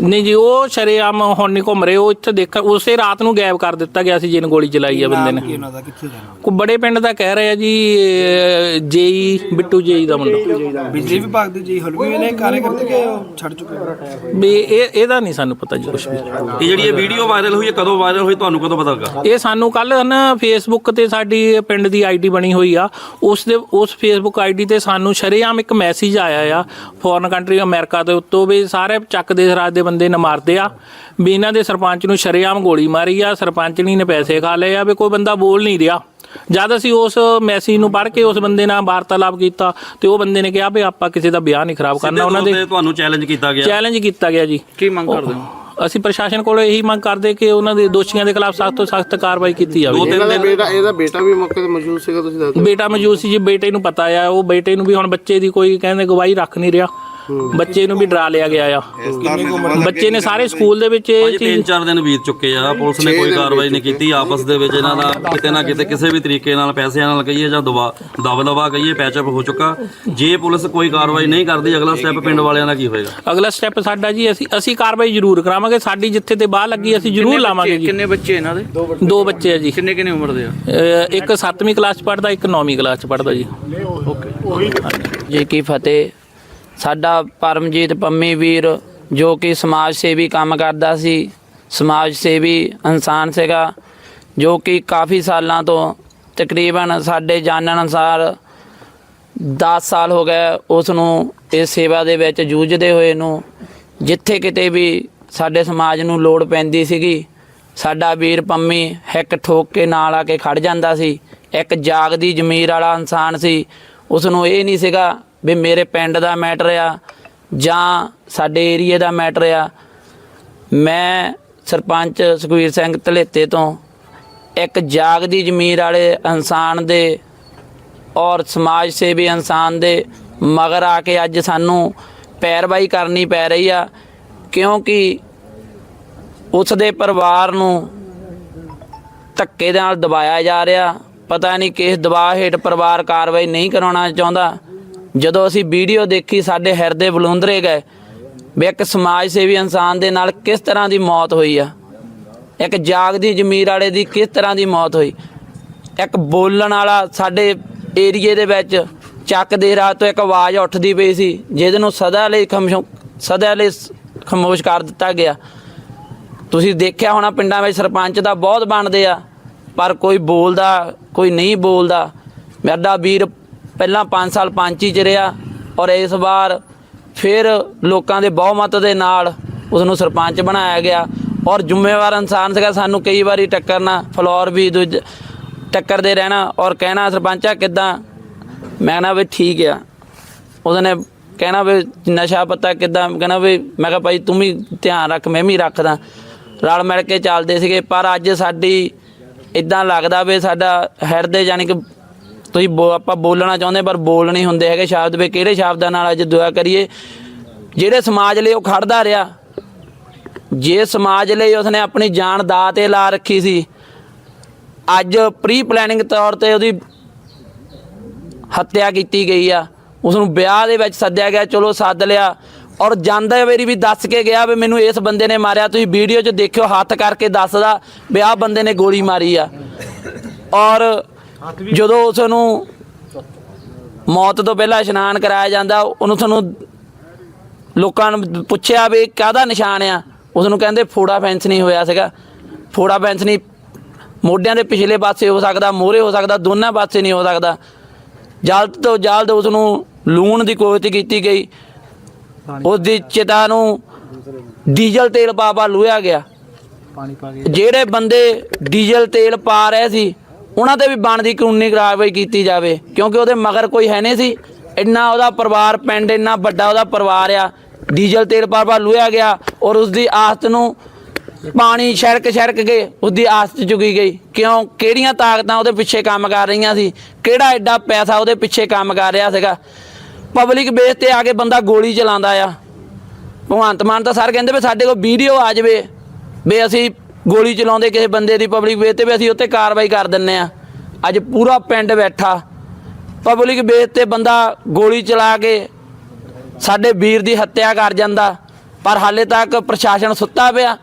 ਨਹੀਂ ਜੀ ਉਹ ਸ਼ਰੇਆਮ ਹੁਣ ਨਹੀਂ ਘੁੰਮ ਰਹੇ ਉਹ ਇੱਥੇ ਦੇਖ ਉਸੇ ਰਾਤ ਨੂੰ ਗਾਇਬ ਕਰ ਦਿੱਤਾ ਗਿਆ ਸੀ ਜਿਹਨ ਗੋਲੀ ਚਲਾਈ ਆ ਬੰਦੇ ਨੇ। ਉਹਨਾਂ ਦਾ ਕਿੱਥੇ ਜਾਣਾ ਕੋ ਬੜੇ ਪਿੰਡ ਦਾ ਕਹਿ ਰਹੇ ਆ ਜੀ ਜੇਈ ਬਿੱਟੂ ਜੇਈ ਦਾ ਮੁੰਡਾ। ਬਿਜਲੀ ਵਿਭਾਗ ਦੇ ਜੀ ਹਲਵੇ ਨੇ ਕਾਰਜਕਰਤਾ ਕਿ ਉਹ ਛੱਡ ਚੁੱਕੇ? ਵੀ ਇਹ ਇਹਦਾ ਨਹੀਂ ਸਾਨੂੰ ਪਤਾ ਜੀ ਕੁਝ ਵੀ। ਇਹ ਜਿਹੜੀ ਇਹ ਵੀਡੀਓ ਵਾਇਰਲ ਹੋਈ ਹੈ ਕਦੋਂ ਵਾਇਰਲ ਹੋਈ ਤੁਹਾਨੂੰ ਕਦੋਂ ਪਤਾ ਲੱਗਾ? ਇਹ ਸਾਨੂੰ ਕੱਲ ਨਾ ਫੇਸਬੁੱਕ ਤੇ ਸਾਡੀ ਪਿੰਡ ਦੀ ਆਈਡੀ ਬਣੀ ਹੋਈ ਆ। ਉਸ ਦੇ ਉਸ ਫੇਸਬੁੱਕ ਆਈਡੀ ਤੇ ਸਾਨੂੰ ਸ਼ਰੇਆਮ ਇੱਕ ਮੈਸੇਜ ਮੈਸੇਜ ਆਇਆ ਆ ਫੋਰਨ ਕੰਟਰੀ ਅਮਰੀਕਾ ਦੇ ਉੱਤੋਂ ਵੀ ਸਾਰੇ ਚੱਕ ਦੇ ਰਾਜ ਦੇ ਬੰਦੇ ਨੇ ਮਾਰਦੇ ਆ, ਵੀ ਇਹਨਾਂ ਦੇ ਸਰਪੰਚ ਨੂੰ ਸ਼ਰੇਆਮ ਗੋਲੀ ਮਾਰੀ ਆ ਸਰਪੰਚਣੀ ਨੇ ਪੈਸੇ ਖਾ ਲਏ ਆ, ਵੀ ਕੋਈ ਬੰਦਾ ਬੋਲ ਨਹੀਂ ਰਿਹਾ। ਜਦ ਅਸੀਂ ਉਸ ਮੈਸੇਜ ਨੂੰ ਪੜ੍ਹ ਕੇ ਉਸ ਬੰਦੇ ਨਾਲ ਵਾਰਤਾਲਾਪ ਕੀਤਾ ਤੇ ਉਹ ਬੰਦੇ ਨੇ ਕਿਹਾ ਵੀ ਆਪਾਂ ਕਿਸੇ ਦਾ ਵਿਆਹ ਨਹੀਂ ਖਰਾਬ ਕਰਨਾ ਉਹਨਾਂ ਦੇ ਤੁਹਾਨੂੰ ਚੈਲੰਜ ਕੀਤਾ ਗਿਆ। ਚੈਲੰਜ ਕੀਤਾ ਗਿਆ ਜੀ। ਕੀ ਮੰਗ ਕਰਦੇ ਹੋ? ਅਸੀਂ ਪ੍ਰਸ਼ਾਸਨ ਕੋਲੋਂ ਇਹੀ ਮੰਗ ਕਰਦੇ ਕਿ ਉਹਨਾਂ ਦੇ ਦੋਸ਼ੀਆਂ ਦੇ ਖਿਲਾਫ ਸਖਤ ਤੋਂ ਸਖਤ ਕਾਰਵਾਈ ਕੀਤੀ ਜਾਵੇ। ਇਹਨਾਂ ਦਾ ਬੇਟਾ ਇਹਦਾ ਬੇਟਾ ਵੀ ਮੌਕੇ ਤੇ ਮੌਜੂਦ ਸੀਗਾ ਤੁਸੀਂ ਦੱਸ ਦਿਓ। ਬੇਟਾ ਮੌਜੂਦ ਸੀ ਜੀ ਬੇਟੇ ਨੂੰ ਪਤਾ ਆ ਉਹ ਬੇਟੇ ਨੂੰ ਵੀ ਹੁਣ ਬੱਚੇ ਦੀ ਕੋਈ ਕਹਿੰਦੇ ਗਵਾਹੀ ਰੱਖ ਨਹੀਂ ਰਿਹਾ। ਬੱਚੇ ਨੂੰ ਵੀ ਡਰਾ ਲਿਆ ਗਿਆ ਆ। ਬੱਚੇ ਨੇ ਸਾਰੇ ਸਕੂਲ ਦੇ ਵਿੱਚ ਇਹ ਤਿੰਨ ਚੀਜ਼ ਚਾਰ ਦਿਨ ਬੀਤ ਚੁੱਕੇ ਆ। ਪੁਲਿਸ ਨੇ ਕੋਈ ਕਾਰਵਾਈ ਨਹੀਂ ਕੀਤੀ। ਆਪਸ ਦੇ ਵਿੱਚ ਇਹਨਾਂ ਦਾ ਕਿਤੇ ਨਾ ਕਿਤੇ ਕਿਸੇ ਵੀ ਤਰੀਕੇ ਨਾਲ ਪੈਸਿਆਂ ਨਾਲ ਕਹੀਏ ਜਾਂ ਦਵਾ ਦਬ ਦਵਾ ਕਹੀਏ ਪੈਚਅਪ ਹੋ ਚੁੱਕਾ। ਜੇ ਪੁਲਿਸ ਕੋਈ ਕਾਰਵਾਈ ਨਹੀਂ ਕਰਦੀ ਅਗਲਾ ਸਟੈਪ ਪਿੰਡ ਵਾਲਿਆਂ ਦਾ ਕੀ ਹੋਏਗਾ? ਅਗਲਾ ਸਟੈਪ ਸਾਡਾ ਜੀ ਅਸੀਂ ਅਸੀਂ ਕਾਰਵਾਈ ਜ਼ਰੂਰ ਕਰਾਵਾਂਗੇ। ਸਾਡੀ ਜਿੱਥੇ ਤੇ ਬਾਹ ਲੱਗੀ ਅਸੀਂ ਜ਼ਰੂਰ ਲਾਵਾਂਗੇ ਜੀ। ਕਿੰਨੇ ਬੱਚੇ ਇਹਨਾਂ ਦੇ? ਦੋ ਬੱਚੇ ਆ ਜੀ। ਕਿੰਨੇ ਕਿੰਨੇ ਉਮਰ ਦੇ ਆ? ਅਹ ਇੱਕ 7ਵੀਂ ਕਲਾਸ ਚ ਪੜਦਾ ਇੱਕ 9ਵੀਂ ਕਲਾਸ ਚ ਪੜਦਾ ਜੀ। ਜੀ ਕੀ ਫਤਿਹ ਸਾਡਾ ਪਰਮਜੀਤ ਪੰਮੀ ਵੀਰ, ਜੋ ਕਿ ਸਮਾਜ ਸੇਵੀ ਕੰਮ ਕਰਦਾ ਸੀ, ਸਮਾਜ ਸੇਵੀ ਇਨਸਾਨ ਸੀਗਾ, ਜੋ ਕਿ ਕਾਫੀ ਸਾਲਾਂ ਤੋਂ ਤਕਰੀਬਨ ਸਾਡੇ ਜਾਣਨ ਅਨਸਾਰ 10 ਸਾਲ ਹੋ ਗਏ ਉਸ ਨੂੰ ਇਸ ਸੇਵਾ ਦੇ ਵਿੱਚ ਜੂਝਦੇ ਹੋਏ ਨੂੰ, ਜਿੱਥੇ ਕਿਤੇ ਵੀ ਸਾਡੇ ਸਮਾਜ ਨੂੰ ਲੋੜ ਪੈਂਦੀ ਸੀਗੀ, ਸਾਡਾ ਵੀਰ ਪੰਮੀ ਹਿੱਕ ਠੋਕ ਕੇ ਨਾਲ ਆ ਕੇ ਖੜ ਜਾਂਦਾ ਸੀ, ਇੱਕ ਜਾਗਦੀ ਜ਼ਮੀਰ ਵਾਲਾ ਇਨਸਾਨ ਸੀ ਉਸ ਨੂੰ ਇਹ ਨਹੀਂ ਸੀਗਾ ਵੀ ਮੇਰੇ ਪਿੰਡ ਦਾ ਮੈਟਰ ਆ ਜਾਂ ਸਾਡੇ ਏਰੀਏ ਦਾ ਮੈਟਰ ਆ। ਮੈਂ ਸਰਪੰਚ ਸੁਖਵੀਰ ਸਿੰਘ ਧਲੇਤੇ ਤੋਂ ਇੱਕ ਜਾਗਦੀ ਜ਼ਮੀਰ ਵਾਲੇ ਇਨਸਾਨ ਦੇ ਔਰ ਸਮਾਜ ਸੇਵੀ ਇਨਸਾਨ ਦੇ ਮਗਰ ਆ ਕੇ ਅੱਜ ਸਾਨੂੰ ਪੈਰਵਾਈ ਕਰਨੀ ਪੈ ਰਹੀ ਆ, ਕਿਉਂਕਿ ਉਸ ਦੇ ਪਰਿਵਾਰ ਨੂੰ ਧੱਕੇ ਨਾਲ ਦਬਾਇਆ ਜਾ ਰਿਹਾ। ਪਤਾ ਨਹੀਂ ਕਿਸ ਦਬਾਅ ਹੇਠ ਪਰਿਵਾਰ ਕਾਰਵਾਈ ਨਹੀਂ ਕਰਾਉਣਾ ਚਾਹੁੰਦਾ। ਜਦੋਂ ਅਸੀਂ ਵੀਡੀਓ ਦੇਖੀ, ਸਾਡੇ ਹਿਰਦੇ ਬਲੁੰਦਰੇ ਗਏ। ਵੀ ਇੱਕ ਸਮਾਜ ਸੇਵੀ ਇਨਸਾਨ ਦੇ ਨਾਲ ਕਿਸ ਤਰ੍ਹਾਂ ਦੀ ਮੌਤ ਹੋਈ ਆ? ਇੱਕ ਜਾਗਦੀ ਜ਼ਮੀਰ ਵਾਲੇ ਦੀ ਕਿਸ ਤਰ੍ਹਾਂ ਦੀ ਮੌਤ ਹੋਈ? ਇੱਕ ਬੋਲਣ ਵਾਲਾ ਸਾਡੇ ਏਰੀਏ ਦੇ ਵਿੱਚ ਚੱਕ ਦੇ ਰਾਤ ਤੋਂ ਇੱਕ ਆਵਾਜ਼ ਉੱਠਦੀ ਪਈ ਸੀ, ਜਿਹਦੇ ਨੂੰ ਸਦਾ ਲਈ ਖਮਸ਼ੋ, ਸਦਾ ਲਈ ਸ- ਖਾਮੋਸ਼ ਕਰ ਦਿੱਤਾ ਗਿਆ। ਤੁਸੀਂ ਦੇਖਿਆ ਹੋਣਾ ਪਿੰਡਾਂ ਵਿੱਚ ਸਰਪੰਚ ਦਾ ਬਹੁਤ ਬਣਦੇ ਆ, ਪਰ ਕੋਈ ਬੋਲਦਾ, ਕੋਈ ਨਹੀਂ ਬੋਲਦਾ। ਮੇਰਾ ਵੀਰ ਪਹਿਲਾਂ 5 ਸਾਲ ਪੰਚ ਹੀ ਚ ਰਿਹਾ ਔਰ ਇਸ ਵਾਰ ਫਿਰ ਲੋਕਾਂ ਦੇ ਬਹੁਮਤ ਦੇ ਨਾਲ ਉਸ ਨੂੰ ਸਰਪੰਚ ਬਣਾਇਆ ਗਿਆ ਔਰ ਜ਼ਿੰਮੇਵਾਰ ਇਨਸਾਨ ਸੀਗਾ ਸਾਨੂੰ ਕਈ ਵਾਰੀ ਟੱਕਰਨਾ, ਫਲੋਰ ਵੀ ਦੂਜ, ਟੱਕਰਦੇ ਰਹਿਣਾ ਔਰ ਕਹਿਣਾ, ਸਰਪੰਚਾ, ਕਿੱਦਾਂ? ਮੈਂ ਨਾ ਵੀ ਠੀਕ ਆ। ਉਹਨੇ ਕਹਿਣਾ ਵੀ ਨਸ਼ਾ ਪੱਤਾ ਕਿੱਦਾਂ? ਕਹਿਣਾ ਵੀ, ਮੈਂ ਕਿਹਾ ਭਾਈ ਤੂੰ ਵੀ ਧਿਆਨ ਰੱਖ, ਮੈਂ ਵੀ ਰੱਖਦਾ। ਰਲ ਮਿਲ ਕੇ ਚੱਲਦੇ ਸੀਗੇ, ਪਰ ਅੱਜ ਸਾਡੀ ਇਦਾਂ ਲੱਗਦਾ ਵੀ ਸਾਡਾ ਹਿਰਦੇ ਜਾਨੀ ਕਿ ਤੁਸੀਂ ਬੋ- ਆਪਾਂ ਬੋਲਣਾ ਚਾਹੁੰਦੇ ਪਰ ਬੋਲ ਨਹੀਂ ਹੁੰਦੇ ਹੈਗੇ ਸ਼ਬਦ ਵੀ ਕਿਹੜੇ ਸ਼ਬਦਾਂ ਨਾਲ ਅੱਜ ਦੁਆ ਕਰੀਏ? ਜਿਹੜੇ ਸਮਾਜ ਲਈ ਉਹ ਖੜਦਾ ਰਿਹਾ, ਜੇ ਸਮਾਜ ਲਈ ਉਸਨੇ ਆਪਣੀ ਜਾਨ ਦਾ ਤੇ ਲਾ ਰੱਖੀ ਸੀ, ਅੱਜ ਪ੍ਰੀ ਪਲੈਨਿੰਗ ਤੌਰ ਤੇ ਉਹਦੀ ਹੱਤਿਆ ਕੀਤੀ ਗਈ ਆ। ਉਸ ਨੂੰ ਵਿਆਹ ਦੇ ਵਿੱਚ ਸੱਦਿਆ ਗਿਆ, ਚਲੋ ਸੱਦ ਲਿਆ। ਔਰ ਜਾਂਦੇ ਵਾਰੀ ਵੀ ਦੱਸ ਕੇ ਗਿਆ ਵੀ ਮੈਨੂੰ ਇਸ ਬੰਦੇ ਨੇ ਮਾਰਿਆ। ਤੁਸੀਂ ਵੀਡੀਓ 'ਚ ਦੇਖਿਓ, ਹੱਥ ਕਰਕੇ ਦੱਸਦਾ ਵੀ ਆਹ ਬੰਦੇ ਨੇ ਗੋਲੀ ਮਾਰੀ ਆ। ਔਰ ਜਦੋਂ ਉਸ ਨੂੰ ਮੌਤ ਤੋਂ ਪਹਿਲਾਂ ਇਸ਼ਨਾਨ ਕਰਾਇਆ ਜਾਂਦਾ ਉਹਨੂੰ ਤੁਹਾਨੂੰ ਲੋਕਾਂ ਨੂੰ ਪੁੱਛਿਆ ਵੀ ਕਾਹਦਾ ਨਿਸ਼ਾਨ ਆ? ਉਸ ਨੂੰ ਕਹਿੰਦੇ ਫੋੜਾ ਫੈਂਸ ਨਹੀਂ ਹੋਇਆ ਸੀਗਾ। ਫੋੜਾ ਫੈਂਸ ਨਹੀਂ ਮੋਢਿਆਂ ਦੇ ਪਿਛਲੇ ਪਾਸੇ ਹੋ ਸਕਦਾ ਮੋਹਰੇ ਹੋ ਸਕਦਾ ਦੋਨਾਂ ਪਾਸੇ ਨਹੀਂ ਹੋ ਸਕਦਾ। ਜਲਦ ਤੋਂ ਜਲਦ ਉਸ ਨੂੰ ਲੂਣ ਦੀ ਕੋਸ਼ਿਸ਼ ਕੀਤੀ ਗਈ। ਉਸ ਦੀ ਚਿਤਾ ਨੂੰ ਡੀਜ਼ਲ ਤੇਲ ਪਾ ਪਾ ਲੂਇਆ ਗਿਆ। ਜਿਹੜੇ ਬੰਦੇ ਡੀਜ਼ਲ ਤੇਲ ਪਾ ਰਹੇ ਸੀ ਉਹਨਾਂ ਤੇ ਵੀ ਬਣਦੀ ਕਾਨੂੰਨੀ ਕਾਰਵਾਈ ਕੀਤੀ ਜਾਵੇ, ਕਿਉਂਕਿ ਉਹਦੇ ਮਗਰ ਕੋਈ ਹੈ ਨਹੀਂ ਸੀ। ਇੰਨਾ ਉਹਦਾ ਪਰਿਵਾਰ ਪਿੰਡ, ਇੰਨਾ ਵੱਡਾ ਉਹਦਾ ਪਰਿਵਾਰ ਆ। ਡੀਜ਼ਲ ਤੇਲ ਪਾ ਪਾ ਲੂਇਆ ਗਿਆ ਔਰ ਉਸ ਦੀ ਆਸਤ ਨੂੰ ਪਾਣੀ ਛੜਕ ਛੜਕ ਕੇ ਉਸ ਆਸਤ ਚੁਗੀ ਗਈ। ਕਿਉਂ? ਕਿਹੜੀਆਂ ਤਾਕਤਾਂ ਉਹਦੇ ਪਿੱਛੇ ਕੰਮ ਕਰ ਰਹੀਆਂ ਸੀ? ਕਿਹੜਾ ਐਡਾ ਪੈਸਾ ਉਹਦੇ ਪਿੱਛੇ ਕੰਮ ਕਰ ਰਿਹਾ ਸੀਗਾ? ਪਬਲਿਕ ਬੇਸ ਤੇ ਆ ਕੇ ਬੰਦਾ ਗੋਲੀ ਚਲਾਉਂਦਾ ਆ। ਭਗਵੰਤ ਮਾਨ ਤਾਂ ਸਰ ਕਹਿੰਦੇ ਵੀ ਸਾਡੇ ਕੋਲ ਵੀਡੀਓ ਆ ਜਾਵੇ। ਵੀ ਅਸੀਂ ਗੋਲੀ ਚਲਾਉਂਦੇ ਕਿਸੇ ਬੰਦੇ ਦੀ ਪਬਲਿਕ ਬੇਸ ਤੇ ਵੀ ਅਸੀਂ ਉੱਤੇ ਕਾਰਵਾਈ ਕਰ ਦਿੰਨੇ ਆ। ਅੱਜ ਪੂਰਾ ਪਿੰਡ ਬੈਠਾ। ਪਬਲਿਕ ਬੇਸ ਤੇ ਬੰਦਾ ਗੋਲੀ ਚਲਾ ਕੇ ਸਾਡੇ ਵੀਰ ਦੀ ਹੱਤਿਆ ਕਰ ਜਾਂਦਾ। ਪਰ ਹਾਲੇ ਤੱਕ ਪ੍ਰਸ਼ਾਸਨ ਸੁੱਤਾ ਪਿਆ।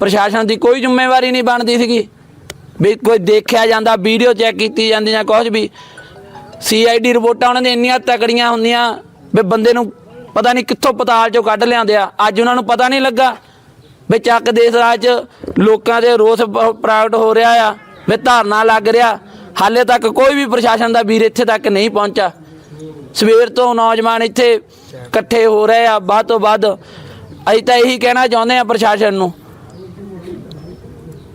ਪ੍ਰਸ਼ਾਸਨ ਦੀ ਕੋਈ ਜ਼ਿੰਮੇਵਾਰੀ ਨਹੀਂ ਬਣਦੀ ਸੀਗੀ। ਵੀ ਕੋਈ ਦੇਖਿਆ ਜਾਂਦਾ, ਵੀਡੀਓ ਚੈੱਕ ਕੀਤੀ ਜਾਂਦੀ ਜਾਂ ਕੁਝ ਵੀ। ਸੀਆਈਡੀ ਰਿਪੋਰਟਾਂ ਉਹਨਾਂ ਦੀਆਂ ਇੰਨੀਆਂ ਤਕੜੀਆਂ ਹੁੰਦੀਆਂ ਵੀ ਬੰਦੇ ਨੂੰ ਪਤਾ ਨਹੀਂ ਕਿੱਥੋਂ ਪਤਾਲ ਚੋਂ ਕੱਢ ਲਿਆਂਦੇ ਆ। ਅੱਜ ਉਹਨਾਂ ਨੂੰ ਪਤਾ ਨਹੀਂ ਲੱਗਾ। ਵੀ ਚੱਕ ਦੇਸ਼ ਰਾਜ 'ਚ ਲੋਕਾਂ ਦੇ ਰੋਸ ਪ- ਪ੍ਰਗਟ ਹੋ ਰਿਹਾ ਆ, ਵੀ ਧਾਰਨਾ ਲੱਗ ਰਿਹਾ। ਹਾਲੇ ਤੱਕ ਕੋਈ ਵੀ ਪ੍ਰਸ਼ਾਸਨ ਦਾ ਵੀਰ ਇੱਥੇ ਤੱਕ ਨਹੀਂ ਪਹੁੰਚਾ ਸਵੇਰ ਤੋਂ ਨੌਜਵਾਨ ਇੱਥੇ ਇਕੱਠੇ ਹੋ ਰਹੇ ਆ ਵੱਧ ਤੋਂ ਵੱਧ ਅਸੀਂ ਤਾਂ ਇਹੀ ਕਹਿਣਾ ਚਾਹੁੰਦੇ ਆ ਪ੍ਰਸ਼ਾਸਨ ਨੂੰ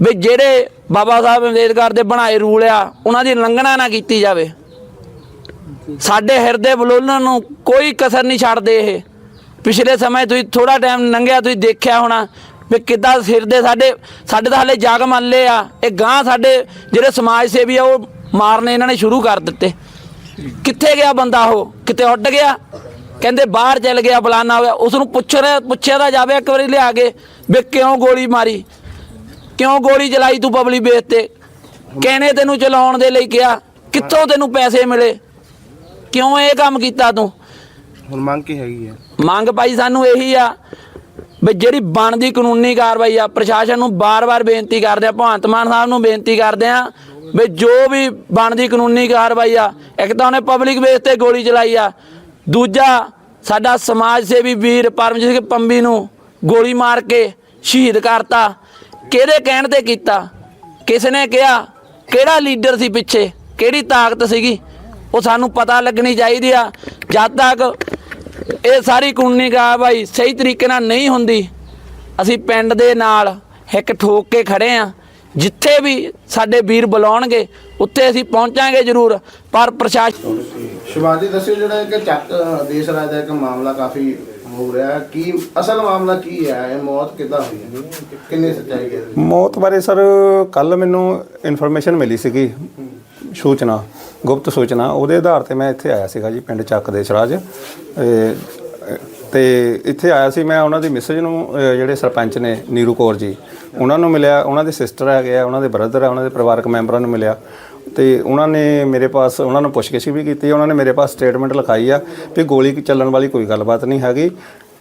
ਵੀ ਜਿਹੜੇ ਬਾਬਾ ਸਾਹਿਬ ਅੰਬੇਦਕਰ ਦੇ ਬਣਾਏ ਰੂਲ ਆ, ਉਹਨਾਂ ਦੀ ਉਲੰਘਣਾ ਨਾ ਕੀਤੀ ਜਾਵੇ। ਸਾਡੇ ਹਿਰਦੇ ਬਲੋਲਣ ਨੂੰ ਕੋਈ ਕਸਰ ਨਹੀਂ ਛੱਡਦੇ ਇਹ। ਪਿਛਲੇ ਸਮੇਂ ਤੁਸੀਂ ਥੋੜਾ ਟਾਈਮ ਲੰਘਿਆ, ਤੁਸੀਂ ਦੇਖਿਆ ਹੋਣਾ ਵੀ ਕਿੱਦਾਂ ਹਿਰਦੇ ਸਾਡੇ ਸਾਡੇ ਤਾਂ ਹਲੇ ਜਾਗ ਮੰਨ ਲਏ ਆ। ਇਹ ਗਾਂ ਸਾਡੇ ਜਿਹੜੇ ਸਮਾਜ ਸੇਵੀ ਆ ਉਹ ਮਾਰਨੇ ਇਹਨਾਂ ਨੇ ਸ਼ੁਰੂ ਕਰ ਦਿੱਤੇ। ਕਿੱਥੇ ਗਿਆ ਬੰਦਾ ਉਹ? ਕਿਤੇ ਉੱਡ ਗਿਆ? ਕਹਿੰਦੇ ਬਾਹਰ ਚਲ ਗਿਆ ਬਲਾਨਾ ਹੋਇਆ। ਉਸ ਨੂੰ ਪੁੱਛ ਰਿਹਾ ਪੁੱਛਿਆ ਤਾਂ ਜਾਵੇ ਇੱਕ ਵਾਰੀ ਲਿਆ ਕੇ ਵੀ ਕਿਉਂ ਗੋਲੀ ਮਾਰੀ? ਕਿਉਂ ਗੋਲੀ ਚਲਾਈ ਤੂੰ ਪਬਲਿਕ ਬੇਸ ਤੇ? ਕਹਿਣੇ ਤੈਨੂੰ ਚਲਾਉਣ ਦੇ ਲਈ ਕਿਹਾ? ਕਿੱਥੋਂ ਤੈਨੂੰ ਪੈਸੇ ਮਿਲੇ? ਕਿਉਂ ਇਹ ਕੰਮ ਕੀਤਾ ਤੂੰ? ਹੁਣ ਮੰਗ ਕੀ ਹੈਗੀ ਹੈ ਮੰਗ ਭਾਈ ਸਾਨੂੰ ਇਹੀ ਆ ਵੀ ਜਿਹੜੀ ਬਣਦੀ ਕਾਨੂੰਨੀ ਕਾਰਵਾਈ ਆ, ਪ੍ਰਸ਼ਾਸਨ ਨੂੰ ਬਾਰ-ਬਾਰ ਬੇਨਤੀ ਕਰਦੇ ਆ, ਭਗਵੰਤ ਮਾਨ ਸਾਹਿਬ ਨੂੰ ਬੇਨਤੀ ਕਰਦੇ ਆ ਵੀ ਜੋ ਵੀ ਬਣਦੀ ਕਾਨੂੰਨੀ ਕਾਰਵਾਈ ਆ, ਇੱਕ ਤਾਂ ਉਹਨੇ ਪਬਲਿਕ ਬੇਸ ਤੇ ਗੋਲੀ ਚਲਾਈ ਆ, ਦੂਜਾ ਸਾਡਾ ਸਮਾਜ ਸੇਵੀ ਵੀਰ ਪਰਮਜੀਤ ਸਿੰਘ ਪੰਬੀ ਨੂੰ ਗੋਲੀ ਮਾਰ ਕੇ ਸ਼ਹੀਦ ਕਰਤਾ। ਕਿਹਦੇ ਕਹਿਣ ਤੇ ਕੀਤਾ? ਕਿਸ ਨੇ ਕਿਹਾ? ਕਿਹੜਾ ਲੀਡਰ ਸੀ ਪਿੱਛੇ? ਕਿਹੜੀ ਤਾਕਤ ਸੀਗੀ? ਉਹ ਸਾਨੂੰ ਪਤਾ ਲੱਗਣੀ ਚਾਹੀਦੀ ਆ। ਜਦ ਤੱਕ ਇਹ ਸਾਰੀ ਕਾਨੂੰਨੀ ਕਾਰਵਾਈ ਸਹੀ ਤਰੀਕੇ ਨਾਲ ਨਹੀਂ ਹੁੰਦੀ। ਅਸੀਂ ਪਿੰਡ ਦੇ ਨਾਲ ਇੱਕ ਠੋਕ ਕੇ ਖੜੇ ਆ। ਜਿੱਥੇ ਵੀ ਸਾਡੇ ਵੀਰ ਬੁਲਾਉਣਗੇ ਉੱਥੇ ਅਸੀਂ ਪਹੁੰਚਾਂਗੇ ਜ਼ਰੂਰ। ਪਰ ਪ੍ਰਸ਼ਾਸਨ ਸ਼ਿਵਾਜੀ ਦੱਸਿਓ ਜਿਹੜਾ ਇੱਕ ਚੱਕ ਦੇਸ਼ ਰਾਜ ਦਾ ਇੱਕ ਮਾਮਲਾ ਕਾਫੀ ਹੋ ਰਿਹਾ ਹੈ। ਕੀ ਅਸਲ ਮਾਮਲਾ ਕੀ ਹੈ? ਇਹ ਮੌਤ ਕਿੱਦਾਂ ਹੋਈ ਹੈ? ਕਿੰਨੀ ਸੱਚਾਈ ਹੈ? ਮੌਤ ਬਾਰੇ ਸਰ ਕੱਲ ਮੈਨੂੰ ਇਨਫੋਰਮੇਸ਼ਨ ਮਿਲੀ ਸੀਗੀ। ਸੂਚਨਾ ਗੁਪਤ ਸੂਚਨਾ ਉਹਦੇ ਆਧਾਰ ਤੇ ਮੈਂ ਇੱਥੇ ਆਇਆ ਸੀਗਾ ਜੀ ਪਿੰਡ ਚੱਕ ਦੇ ਸਰਾਜ। ਇਹ, ਤੇ ਇੱਥੇ ਆਇਆ ਸੀ ਮੈਂ ਉਹਨਾਂ ਦੀ ਮਿਸਜ ਨੂੰ ਜਿਹੜੇ ਸਰਪੰਚ ਨੇ ਨੀਰੂ ਕੌਰ ਜੀ ਉਹਨਾਂ ਨੂੰ ਮਿਲਿਆ ਉਹਨਾਂ ਦੇ ਸਿਸਟਰ ਹੈਗੇ ਆ ਉਹਨਾਂ ਦੇ ਬ੍ਰਦਰ ਆ ਉਹਨਾਂ ਦੇ ਪਰਿਵਾਰਕ ਮੈਂਬਰਾਂ ਨੂੰ ਮਿਲਿਆ। ਤੇ ਉਹਨਾਂ ਨੇ ਮੇਰੇ ਪਾਸ ਉਹਨਾਂ ਨੂੰ ਪੁੱਛਗਿੱਛ ਵੀ ਕੀਤੀ ਉਹਨਾਂ ਨੇ ਮੇਰੇ ਪਾਸ ਸਟੇਟਮੈਂਟ ਲਿਖਾਈ ਆ ਵੀ ਗੋਲੀ ਚੱਲਣ ਵਾਲੀ ਕੋਈ ਗੱਲਬਾਤ ਨਹੀਂ ਹੈਗੀ।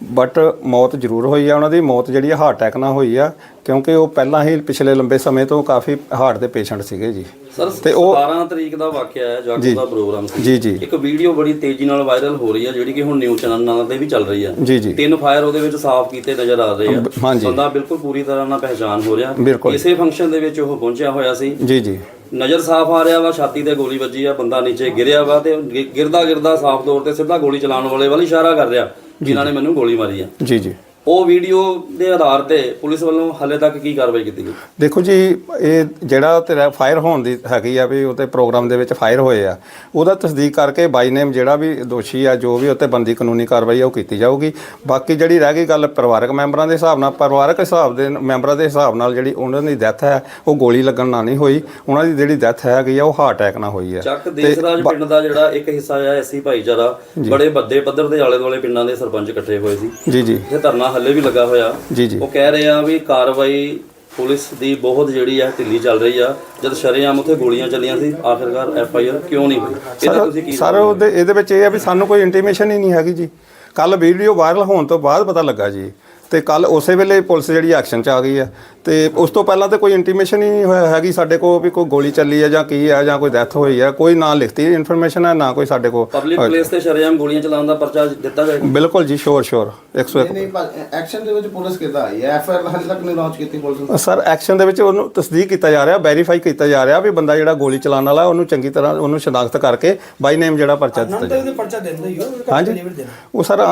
ਬਟ ਮੌਤ ਜ਼ਰੂਰ ਹੋਈ ਆ ਉਹਨਾਂ ਦੀ ਮੌਤ ਜਿਹੜੀ ਆ ਹਾਰਟ ਅਟੈਕ ਨਾਲ ਹੋਈ ਆ ਕਿਉਂਕਿ ਉਹ ਪਹਿਲਾਂ ਹੀ ਪਿਛਲੇ ਲੰਬੇ ਸਮੇਂ ਤੋਂ ਕਾਫੀ ਹਾਰਟ ਦੇ ਪੇਸ਼ੈਂਟ ਸੀਗੇ ਜੀ ਸਰ ਤੇ ਉਹ 17 ਤਰੀਕ ਦਾ ਵਾਕਿਆ ਹੈ ਜਾਗੋ। ਦਾ ਪ੍ਰੋਗਰਾਮ ਸੀ ਜੀ, ਜੀ। ਇੱਕ ਵੀਡੀਓ ਬੜੀ ਤੇਜ਼ੀ ਨਾਲ ਵਾਇਰਲ ਹੋ ਰਹੀ ਹੈ ਜਿਹੜੀ ਕਿ ਹੁਣ ਨਿਊਜ਼ ਚੈਨਲਾਂ ਤੇ ਵੀ ਚੱਲ ਰਹੀ ਹੈ ਜੀ, ਜੀ। ਤਿੰਨ ਫਾਇਰ ਉਹਦੇ ਵਿੱਚ ਸਾਫ਼ ਕੀਤੇ ਨਜ਼ਰ ਆ ਰਹੇ ਆ। ਬੰਦਾ ਬਿਲਕੁਲ ਪੂਰੀ ਤਰ੍ਹਾਂ ਨਾਲ ਪਹਿਚਾਨ ਹੋ ਰਿਹਾ। ਇਸੇ ਫੰਕਸ਼ਨ ਦੇ ਵਿੱਚ ਉਹ ਪਹੁੰਚਿਆ ਹੋਇਆ ਸੀ ਜੀ ਜੀ ਨਜ਼ਰ ਸਾਫ਼ ਆ ਰਿਹਾ ਵਾ ਛਾਤੀ ਤੇ ਗੋਲੀ ਵੱਜੀ ਆ ਬੰਦਾ ਨੀਚੇ ਗਿਰਿਆ ਵਾ ਤੇ ਗਿਰਦਾ ਗਿਰਦਾ ਸਾਫ਼ ਤੌਰ ਤੇ ਸਿੱਧਾ ਗੋਲੀ ਚਲਾਉਣ ਵਾਲੇ ਵੱਲ ਇਸ਼ਾਰਾ ਕਰ ਰਿਹਾ ਜਿਨ੍ਹਾਂ ਨੇ ਮੈਨੂੰ ਗੋਲੀ ਮਾਰੀ ਆ। ਜੀ ਜੀ। ਉਹ ਵੀਡੀਓ ਦੇ ਆਧਾਰ ਤੇ ਪੁਲਿਸ ਵੱਲੋਂ ਹਾਲੇ ਤੱਕ ਕੀ ਕਾਰਵਾਈ ਕੀਤੀ ਗਈ? ਦੇਖੋ ਜੀ ਇਹ ਜਿਹੜਾ ਤੇਰਾ ਫਾਇਰ ਹੋਣ ਦੀ ਹੈਗੀ ਆ ਵੀ ਉਹਤੇ ਪ੍ਰੋਗਰਾਮ ਦੇ ਵਿੱਚ ਫਾਇਰ ਹੋਏ ਆ ਉਹਦਾ ਤਸਦੀਕ ਕਰਕੇ ਬਾਈ ਨੇਮ ਜਿਹੜਾ ਵੀ ਦੋਸ਼ੀ ਆ ਜੋ ਵੀ ਉੱਤੇ ਬੰਦੀ ਕਾਨੂੰਨੀ ਕਾਰਵਾਈ ਆ ਉਹ ਕੀਤੀ ਜਾਊਗੀ। ਬਾਕੀ ਜਿਹੜੀ ਰਹਿ ਗਈ ਗੱਲ ਪਰਿਵਾਰਕ ਮੈਂਬਰਾਂ ਦੇ ਹਿਸਾਬ ਨਾਲ ਪਰਿਵਾਰਕ ਹਿਸਾਬ ਦੇ ਮੈਂਬਰਾਂ ਦੇ ਹਿਸਾਬ ਨਾਲ ਜਿਹੜੀ ਉਹਨਾਂ ਦੀ ਡੈਥ ਹੈ ਉਹ ਗੋਲੀ ਲੱਗਣ ਨਾਲ ਨਹੀਂ ਹੋਈ। ਉਹਨਾਂ ਦੀ ਜਿਹੜੀ ਡੈਥ ਹੈਗੀ ਆ ਉਹ ਹਾਰਟ ਅਟੈਕ ਨਾਲ ਹੋਈ ਆ। ਚੱਕ ਦੇਸਰਾਜ ਪਿੰਡ ਦਾ ਜਿਹੜਾ ਇੱਕ ਹਿੱਸਾ ਆ ਐਸੀ ਭਾਈਚਾਰਾ ਬੜੇ ਵੱਡੇ ਪੱਧਰ ਦੇ ਆਲੇ ਦੁਆਲੇ ਪਿੰਡਾਂ ਦੇ ਸਰਪੰਚ ਇਕੱਠੇ ਹੋਏ ਸੀ। ਜੀ ਜੀ। ਇਹ ਧਰਨਾ ਹੱਲੇ ਵੀ ਲੱਗਾ ਹੋਇਆ। ਜੀ ਜੀ। ਉਹ ਕਹਿ ਰਹੇ ਆ ਵੀ ਕਾਰਵਾਈ ਪੁਲਿਸ ਦੀ ਬਹੁਤ ਜਿਹੜੀ ਆ ਢਿੱਲੀ ਚੱਲ ਰਹੀ ਆ। ਜਦ ਸ਼ਰੇਆਮ ਉੱਥੇ ਗੋਲੀਆਂ ਚੱਲੀਆਂ ਸੀ ਆਖਿਰਕਾਰ ਐਫ ਆਈ ਆਰ ਕਿਉਂ ਨਹੀਂ ਹੋਈ? ਇਹਦਾ ਤੁਸੀਂ ਕੀ ਸਰ ਉਹਦੇ ਇਹਦੇ ਵਿੱਚ ਇਹ ਆ ਵੀ ਸਾਨੂੰ ਕੋਈ ਇੰਟੀਮੇਸ਼ਨ ਹੀ ਨਹੀਂ ਹੈਗੀ ਜੀ। ਕੱਲ ਵੀਡੀਓ ਵਾਇਰਲ ਹੋਣ ਤੋਂ ਬਾਅਦ ਪਤਾ ਲੱਗਾ ਜੀ। ਤੇ ਕੱਲ ਉਸੇ ਵੇਲੇ ਪੁਲਿਸ ਜਿਹੜੀ ਐਕਸ਼ਨ 'ਚ ਆ ਗਈ ਆ ਤੇ ਉਸ ਤੋਂ ਪਹਿਲਾਂ ਤੇ ਕੋਈ ਇੰਟੀਮੇਸ਼ਨ ਹੀ ਨਹੀਂ ਹੋਇਆ ਹੈਗੀ ਸਾਡੇ ਕੋਲ ਵੀ ਕੋਈ ਗੋਲੀ ਚੱਲੀ ਆ ਜਾਂ ਕੀ ਆ ਜਾਂ ਕੋਈ ਡੈਥ ਹੋਈ ਆ ਕੋਈ ਨਾ ਲਿਖਤੀ ਇਨਫੋਰਮੇਸ਼ਨ ਹੈ ਨਾ ਕੋਈ ਸਾਡੇ ਕੋਲ ਪਬਲਿਕ ਪਲੇਸ ਤੇ ਸ਼ਰੇਆਮ ਗੋਲੀਆਂ ਚਲਾਉਣ ਦਾ ਪਰਚਾ ਦਿੱਤਾ ਜਾਏਗਾ ਬਿਲਕੁਲ ਜੀ ਸ਼ੋਰ ਸ਼ੋਰ 101 ਨਹੀਂ ਨਹੀਂ ਪਰ ਐਕਸ਼ਨ ਦੇ ਵਿੱਚ ਪੁਲਿਸ ਕਿੱਦਾਂ ਆਈ ਹੈ? ਐਫ ਆਰ ਹਾਲੇ ਤੱਕ ਨਹੀਂ ਲਾਂਚ ਕੀਤੀ ਪੁਲਿਸ ਨੇ। ਸਰ ਐਕਸ਼ਨ ਦੇ ਵਿੱਚ ਉਹਨੂੰ ਤਸਦੀਕ ਕੀਤਾ ਜਾ ਰਿਹਾ ਵੈਰੀਫਾਈ ਕੀਤਾ ਜਾ ਰਿਹਾ ਵੀ ਬੰਦਾ ਜਿਹੜਾ ਗੋਲੀ ਚਲਾਉਣ ਵਾਲਾ ਉਹਨੂੰ ਚੰਗੀ ਤਰ੍ਹਾਂ ਉਹਨੂੰ ਸ਼ਨਾਖਤ ਕਰਕੇ ਬਾਈ ਨੇਮ ਜਿਹੜਾ ਪਰਚਾ ਦਿੱਤਾ ਜਾਵੇ। ਪਰਚਾ ਦਿੰਦਾ ਹੀ ਹੋ ਹਾਂਜੀ। ਉਹ ਸਰ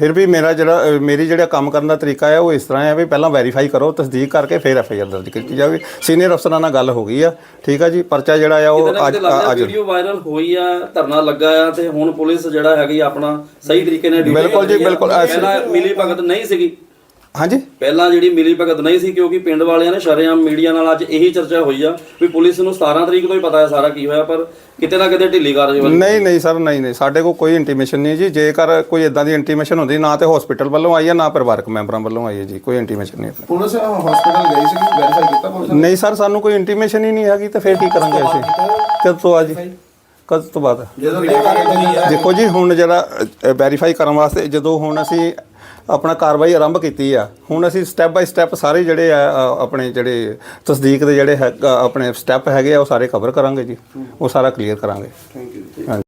ਫਿਰ ਵੀ ਮੇਰਾ ਜਿਹੜਾ ਅ, ਮੇਰੀ ਜਿਹੜਾ ਕੰਮ ਕਰਨ ਦਾ ਤਰੀਕਾ ਹੈ ਉਹ ਇਸ ਤਰ੍ਹਾਂ ਹੈ ਵੀ ਪਹਿਲਾਂ ਵੈਰੀਫਾਈ ਕਰੋ ਤਸਦੀਕ ਕਰਕੇ ਫਿਰ ਐਫ ਆਈ ਆਰ ਦਰਜ ਕੀਤੀ ਜਾਵੇ। ਸੀਨੀਅਰ ਅਫਸਰਾਂ ਨਾਲ ਗੱਲ ਹੋ ਗਈ ਆ ਠੀਕ ਆ ਜੀ? ਪਰਚਾ ਜਿਹੜਾ ਆ ਉਹ ਅੱਜ ਅੱਜ। ਵੀਡੀਓ ਵਾਇਰਲ ਹੋਈ ਆ ਧਰਨਾ ਲੱਗਾ ਆ ਤੇ ਹੁਣ ਪੁਲਿਸ ਜਿਹੜਾ ਹੈਗੀ ਆ ਆਪਣਾ ਸਹੀ ਤਰੀਕੇ ਨਾਲ duty ਬਿਲਕੁਲ ਜੀ, ਕਰ ਰਹੀ ਆ। ਬਿਲਕੁਲ, ਪਹਿਲਾਂ ਮਿਲੀ ਭਗਤ ਨਹੀਂ ਸੀਗੀ। ਹਾਂਜੀ? ਪਹਿਲਾਂ ਜਿਹੜੀ ਮਿਲੀ ਭਗਤ ਨਹੀਂ ਸੀ ਕਿਉਂਕਿ ਪਿੰਡ ਵਾਲਿਆਂ ਨੇ ਸ਼ਰੇਆਮ ਮੀਡੀਆ ਨਾਲ ਅੱਜ ਇਹੀ ਚਰਚਾ ਹੋਈ ਆ ਵੀ ਪੁਲਿਸ ਨੂੰ 17 ਤਰੀਕ ਤੋਂ ਹੀ ਪਤਾ ਹੈ ਸਾਰਾ ਕੀ ਹੋਇਆ ਪਰ ਕਿਤੇ ਨਾ ਕਿਤੇ ਢਿੱਲੀ ਕਾਰਜ ਵੱਲ ਨਹੀਂ ਨਹੀਂ ਸਰ ਨਹੀਂ ਨਹੀਂ। ਸਾਡੇ ਕੋਲ ਕੋਈ ਇੰਟੀਮੇਸ਼ਨ ਨਹੀਂ ਜੀ। ਜੇਕਰ ਕੋਈ ਇਦਾਂ ਦੀ ਇੰਟੀਮੇਸ਼ਨ ਹੁੰਦੀ ਨਾ ਤੇ ਹਸਪੀਟਲ ਵੱਲੋਂ ਆਈ ਹੈ ਨਾ ਪਰਿਵਾਰਕ ਮੈਂਬਰਾਂ ਵੱਲੋਂ ਆਈ ਹੈ ਜੀ। ਕੋਈ ਇੰਟੀਮੇਸ਼ਨ ਨਹੀਂ ਪੁਲਿਸ ਹਸਪੀਟਲ ਗਈ ਸੀ ਵੈਰੀਫਾਈ ਕੀਤਾ ਪੁਲਿਸ ਨਹੀਂ ਸਰ ਸਾਨੂੰ ਕੋਈ ਇੰਟੀਮੇਸ਼ਨ ਹੀ ਨਹੀਂ ਹੈਗੀ ਤਾਂ ਫਿਰ ਕੀ ਕਰਾਂਗੇ ਅਸੀਂ? ਕਦ ਤੋਂ ਆ ਜੀ? ਕਦ ਤੋਂ ਬਾਅਦ? ਦੇਖੋ ਜੀ ਹੁਣ ਜਿਹੜਾ ਵੈਰੀਫਾਈ ਕਰਨ ਵਾਸਤੇ ਜਦੋਂ ਹੁਣ ਅਸੀਂ ਆਪਣਾ ਕਾਰਵਾਈ ਆਰੰਭ ਕੀਤੀ ਆ। ਹੁਣ ਅਸੀਂ ਸਟੈਪ ਬਾਈ ਸਟੈਪ ਸਾਰੇ ਜਿਹੜੇ ਆ ਅ, ਆਪਣੇ ਜਿਹੜੇ ਤਸਦੀਕ ਦੇ ਜਿਹੜੇ ਹੈ- ਅ, ਆਪਣੇ ਸਟੈਪ ਹੈਗੇ ਆ ਉਹ ਸਾਰੇ ਕਵਰ ਕਰਾਂਗੇ ਜੀ। ਉਹ ਸਾਰਾ ਕਲੀਅਰ ਕਰਾਂਗੇ। Thank you